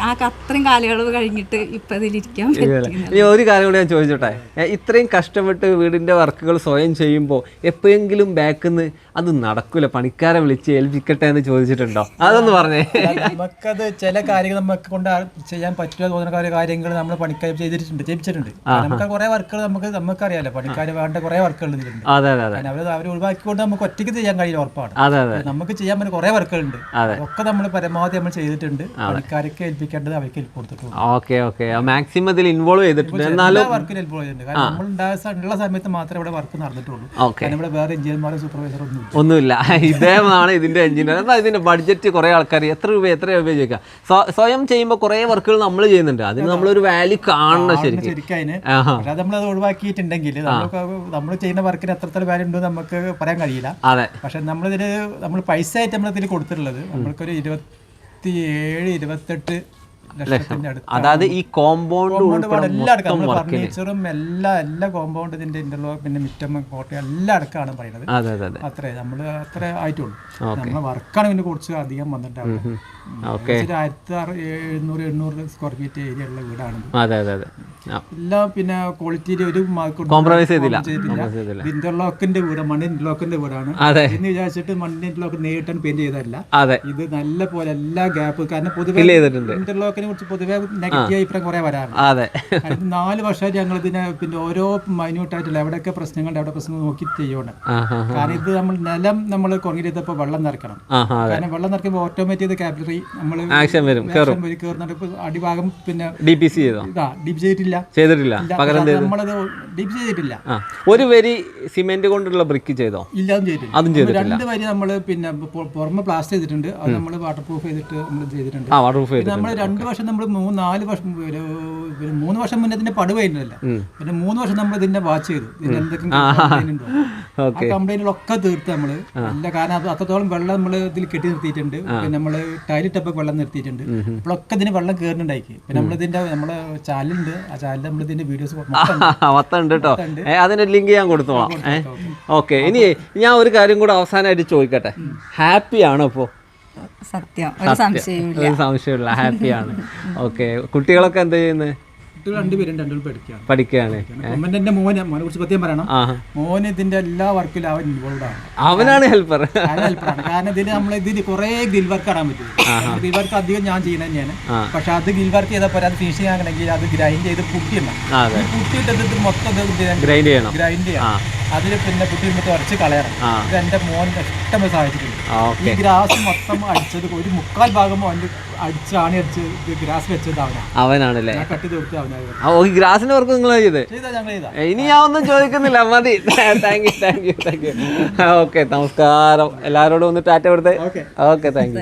[SPEAKER 2] ആ അത്രയും കാലയളവ് കഴിഞ്ഞിട്ട് ഇപ്പൊ ഇതിലിരിക്കാൻ
[SPEAKER 1] ഇനി ഒരു കാര്യം കൂടി ഞാൻ ചോദിച്ചോട്ടെ? ഇത്രയും കഷ്ടപ്പെട്ട് വീടിന്റെ വർക്കുകൾ സ്വയം ചെയ്യുമ്പോൾ എപ്പോഴെങ്കിലും ബാക്കിൽ നിന്ന് അത് നടക്കൂല. പണിക്കാരെ വിളിച്ച് ഏൽപ്പിക്കട്ടെ എന്ന് ചോദിച്ചിട്ടുണ്ടോ? അതൊന്ന് പറഞ്ഞേ.
[SPEAKER 3] നമുക്കത് ചില കാര്യങ്ങൾ നമുക്ക് കൊണ്ട് ചെയ്യാൻ പറ്റുക തോന്നുന്ന കാര്യ- കാര്യങ്ങൾ നമ്മൾ പണിക്കാർ ചെയ്തിട്ടുണ്ട് ചെയ്യിച്ചിട്ടുണ്ട് നമുക്ക് കുറെ വർക്കുകൾ നമുക്ക് നമുക്കറിയാലോ പണിക്കാർ വേണ്ട കുറെ വർക്കുകൾ ഇതിലുണ്ട്.
[SPEAKER 1] അതെ അതെ അതെ.
[SPEAKER 3] അവർ അവർ ഒഴിവാക്കിക്കൊണ്ട് നമുക്ക് ഒറ്റയ്ക്ക് ചെയ്യാൻ കഴിയില്ല ഉറപ്പാണ്.
[SPEAKER 1] അതെ അതെ.
[SPEAKER 3] നമുക്ക് ചെയ്യാൻ പറ്റുന്ന കുറെ വർക്കുകളുണ്ട്.
[SPEAKER 1] അതെ.
[SPEAKER 3] ഒക്കെ നമ്മൾ പരമാവധി നമ്മൾ ചെയ്തിട്ടുണ്ട്. പണിക്കാർക്ക് ഏൽപ്പിക്കേണ്ടത് അവർക്ക് ഹെൽപ്പ് കൊടുത്തിട്ടുണ്ട്.
[SPEAKER 1] Okay okay. മാക്സിമം ഇതിൽ ഇൻവോൾവ് ചെയ്തിട്ടുണ്ട്. എന്നാലും
[SPEAKER 3] എല്ലാ വർക്കിനും ഹെൽപ്പ് ചെയ്തിട്ടുണ്ട്. കാരണം നമ്മൾ ഉണ്ടായ സമയത്ത് മാത്രമേ ഇവിടെ വർക്ക് നടന്നിട്ടുള്ളൂ. കാരണം ഇവിടെ വേറെ എഞ്ചിനീയർമാരും സൂപ്പർവൈസറും ഒന്നും.
[SPEAKER 1] ഒന്നുമില്ല. [LAUGHS] ഇദ്ദേഹമാണ് ഇതിന്റെ എഞ്ചിനീയർ എന്നാൽ ഇതിന്റെ ബഡ്ജറ്റ് കുറെ ആൾക്കാർ എത്ര രൂപ എത്ര രൂപ ചോദിക്കുക സ്വയം ചെയ്യുമ്പോൾ കുറെ വർക്കുകൾ നമ്മൾ ചെയ്യുന്നുണ്ട്. അതിന് നമ്മളൊരു വാല്യൂ കാണണം ശരിക്കും.
[SPEAKER 3] ശരിക്കും അതിന്. നമ്മൾ അത് ഒഴിവാക്കിയിട്ടുണ്ടെങ്കിൽ നമ്മൾ ചെയ്യുന്ന വർക്കിന് എത്രത്തോളം വാല്യൂ ഉണ്ടോ നമുക്ക് പറയാൻ കഴിയില്ല.
[SPEAKER 1] അതെ.
[SPEAKER 3] പക്ഷെ നമ്മളിതിന് നമ്മൾ പൈസ ആയിട്ട് നമ്മളിതിൽ കൊടുത്തിട്ടുള്ളത് നമ്മൾക്കൊരു ഇരുപത്തി ഏഴ് ഇരുപത്തെട്ട്
[SPEAKER 1] അതായത് ഈ കോമ്പൗണ്ട്
[SPEAKER 3] കോമ്പൗണ്ട്
[SPEAKER 1] ഉൾപ്പെടെ
[SPEAKER 3] എല്ലാം അടക്കം.
[SPEAKER 1] മൊത്തം
[SPEAKER 3] നമ്മൾ
[SPEAKER 1] വർക്കിന്
[SPEAKER 3] ഫർണിച്ചറും എല്ലാ എല്ലാ കോമ്പൗണ്ട് ഇതിന്റെ ഇന്റർലോക്ക് പിന്നെ മിറ്റം കോട്ട എല്ലാം അടക്കമാണ് പറയുന്നത്.
[SPEAKER 1] അതെ അതെ അതെ.
[SPEAKER 3] അത്രേ നമ്മൾ അത്ര ആയിട്ടുള്ളൂ. നമ്മളെ വർക്കാണ് പിന്നെ കുറച്ച് അധികം വന്നിട്ടാണ് ആയിരത്തി എഴുന്നൂറ് എണ്ണൂറ് സ്ക്വയർ ഫീറ്റ് ഏരിയ ഉള്ള വീടാണ്
[SPEAKER 1] അതെ അതെ അതെ.
[SPEAKER 3] എല്ലാം പിന്നെ ക്വാളിറ്റിയിൽ ഒരു
[SPEAKER 1] കോംപ്രമൈസ് ചെയ്തില്ല.
[SPEAKER 3] ഇന്റർലോക്കിന്റെ വീട് മണ്ണ് ഇന്റർലോക്കിന്റെ വീടാണ്. എന്ന് വിചാരിച്ചിട്ട് മണ്ണിൻ ഇന്റർലോക്ക് നേരിട്ടാണ് പെയിന്റ് ചെയ്തതല്ല ഇത് നല്ല പോലെ എല്ലാ ഗ്യാപ്പ് കാരണം പൊതുവെ
[SPEAKER 1] ഫിൽ
[SPEAKER 3] ഇന്റർലോക്കിനെ കുറിച്ച് പൊതുവെ നെഗറ്റീവ് അഭിപ്രായം കുറെ വരാറുണ്ട്.
[SPEAKER 1] അതെ.
[SPEAKER 3] നാല് വർഷമായിട്ട് ഞങ്ങൾ ഇതിനെ പിന്നെ ഓരോ മൈന്യൂട്ടായിട്ടുള്ള എവിടെയൊക്കെ പ്രശ്നങ്ങളുണ്ട് എവിടെ പ്രശ്നങ്ങൾ നോക്കി ചെയ്യണം
[SPEAKER 1] ആ
[SPEAKER 3] കാരണം ഇത് നമ്മൾ നിലം നമ്മൾ ചെയ്തപ്പോൾ വെള്ളം നിറക്കണം കാരണം വെള്ളം നിറക്കുമ്പോൾ ഓട്ടോമാറ്റിക് കാപ്പിലറി നമ്മൾ കയറുന്നുണ്ട് അടിഭാഗം പിന്നെ
[SPEAKER 1] ഡി പി സി
[SPEAKER 3] ഇതാ ഡിപ്പ് ചെയ്തിട്ടില്ല.
[SPEAKER 1] ചെയ്തിട്ടില്ല.
[SPEAKER 3] നമ്മളത് ഡിപ് ചെയ്തിട്ടില്ല.
[SPEAKER 1] ഒരു വരി സിമെന്റ് കൊണ്ടുള്ള ബ്രിക്ക് ചെയ്തോ?
[SPEAKER 3] ഇല്ലാതും ചെയ്തിട്ടില്ല.
[SPEAKER 1] അതും
[SPEAKER 3] നമ്മൾ
[SPEAKER 1] ചെയ്തിട്ടില്ല.
[SPEAKER 3] രണ്ട് വരി നമ്മൾ പിന്നെ പുറമെ പ്ലാസ്റ്റർ ചെയ്തിട്ടുണ്ട്. അത് നമ്മൾ വാട്ടർ പ്രൂഫ് ചെയ്തിട്ട് നമ്മൾ ചെയ്തിട്ടുണ്ട്. നമ്മൾ രണ്ട് വർഷം നമ്മൾ മൂന്ന് നാല് വർഷം ഒരു ഒരു മൂന്ന് വർഷം മുന്നേ ഇതിന്റെ പടവ് കഴിഞ്ഞില്ല പിന്നെ മൂന്ന് വർഷം നമ്മൾ ഇതിന്റെ വാച്ച് ചെയ്തു. ഇതിന് എന്തൊക്കെ complaint ഉണ്ടോ? ആ കംപ്ലൈന്റുകളൊക്കെ തീർത്ത് നമ്മൾ എല്ലാ കാരണം അത് അത്രത്തോളം വെള്ളം നമ്മൾ ഇതിൽ കെട്ടി നിർത്തിയിട്ടുണ്ട്. പിന്നെ നമ്മൾ ടൈലിട്ടൊക്കെ വെള്ളം നിർത്തിയിട്ടുണ്ട്. അപ്പോഴൊക്കെ ഇതിന് വെള്ളം കയറുന്നുണ്ടാക്കി പിന്നെ നമ്മൾ ഇതിന്റെ നമ്മുടെ ചാനലുണ്ട്. ആ ചാനലിൽ നമ്മൾ ഇതിന്റെ വീഡിയോസ്
[SPEAKER 1] മൊത്തം ഉണ്ട്. കേട്ടോ ഏ അതിന്റെ ലിങ്ക് ഞാൻ കൊടുത്തോളാം. ഏ ഓക്കെ. ഇനി ഞാൻ ഒരു കാര്യം കൂടെ അവസാനമായിട്ട് ചോദിക്കട്ടെ. ഹാപ്പിയാണോ ആണോ ഇപ്പോൾ
[SPEAKER 2] സത്യം. ഒരു
[SPEAKER 1] സംശയമില്ല ഹാപ്പിയാണ്. ഓക്കെ. കുട്ടികളൊക്കെ എന്താ ചെയ്യുന്നത്
[SPEAKER 3] കുട്ടികൾ രണ്ടുപേരും രണ്ടുപേരും പഠിക്കുകയാണ്
[SPEAKER 1] പഠിക്കുകയാണ്
[SPEAKER 3] കൊമ്മന്റെ മോനെ മോനെ കുറിച്ച് പ്രത്യേകം പറയണം. മോന് ഇതിന്റെ എല്ലാ വർക്കിലും അവൻ ഇൻവോൾവ് ആണ്.
[SPEAKER 1] അവനാണ് ഹെൽപ്പർ
[SPEAKER 3] ഹെൽപ്പറാണ് കാരണം ഇതിന് നമ്മൾ ഇതിന് കുറെ ഗിൽ വർക്ക് ഇടാൻ പറ്റും. ഗിൽ വർക്ക് അധികം ഞാൻ ചെയ്യുന്നത് തന്നെയാണ്. പക്ഷെ അത് ഗിൽ വർക്ക് ചെയ്തപ്പോൾ അത് ഫിനിഷ് ചെയ്യാണെങ്കിൽ അത് ഗ്രൈൻഡ് ചെയ്ത് പുട്ടിയിടണം പുട്ടിയിട്ടത് മൊത്തം
[SPEAKER 1] ഗ്രൈൻഡ് ചെയ്യണം.
[SPEAKER 3] ഗ്രൈൻഡ് ചെയ്യണം. അതിൽ പിന്നെ കുട്ടി കുറച്ച് കളയണം. ഇത് എന്റെ മോൻ ഇഷ്ടമായി സഹായിച്ചിട്ടുണ്ട്. ഈ ഗ്രാസ് മൊത്തം അടിച്ചത് ഒരു മുക്കാൽ ഭാഗം അവന്റെ അടിച്ചാണ് അടിച്ച് ഗ്രാസ് വെച്ചത് അവനാണ്
[SPEAKER 1] അവനാണല്ലേ?
[SPEAKER 3] ഞാൻ കട്ട് തീർത്ത് അവനായി
[SPEAKER 1] ആ ഓ ഗ്രാസിന്റെ വർക്ക് നിങ്ങൾ
[SPEAKER 3] ചെയ്ത്.
[SPEAKER 1] ഇനി ഞാൻ ഒന്നും ചോദിക്കുന്നില്ല. മതി. Thank you thank you thank you okay നമസ്കാരം. എല്ലാവരോടും ഒന്ന് ടാറ്റ കൊടുത്തേ.
[SPEAKER 3] ഓക്കെ.
[SPEAKER 1] Okay thank U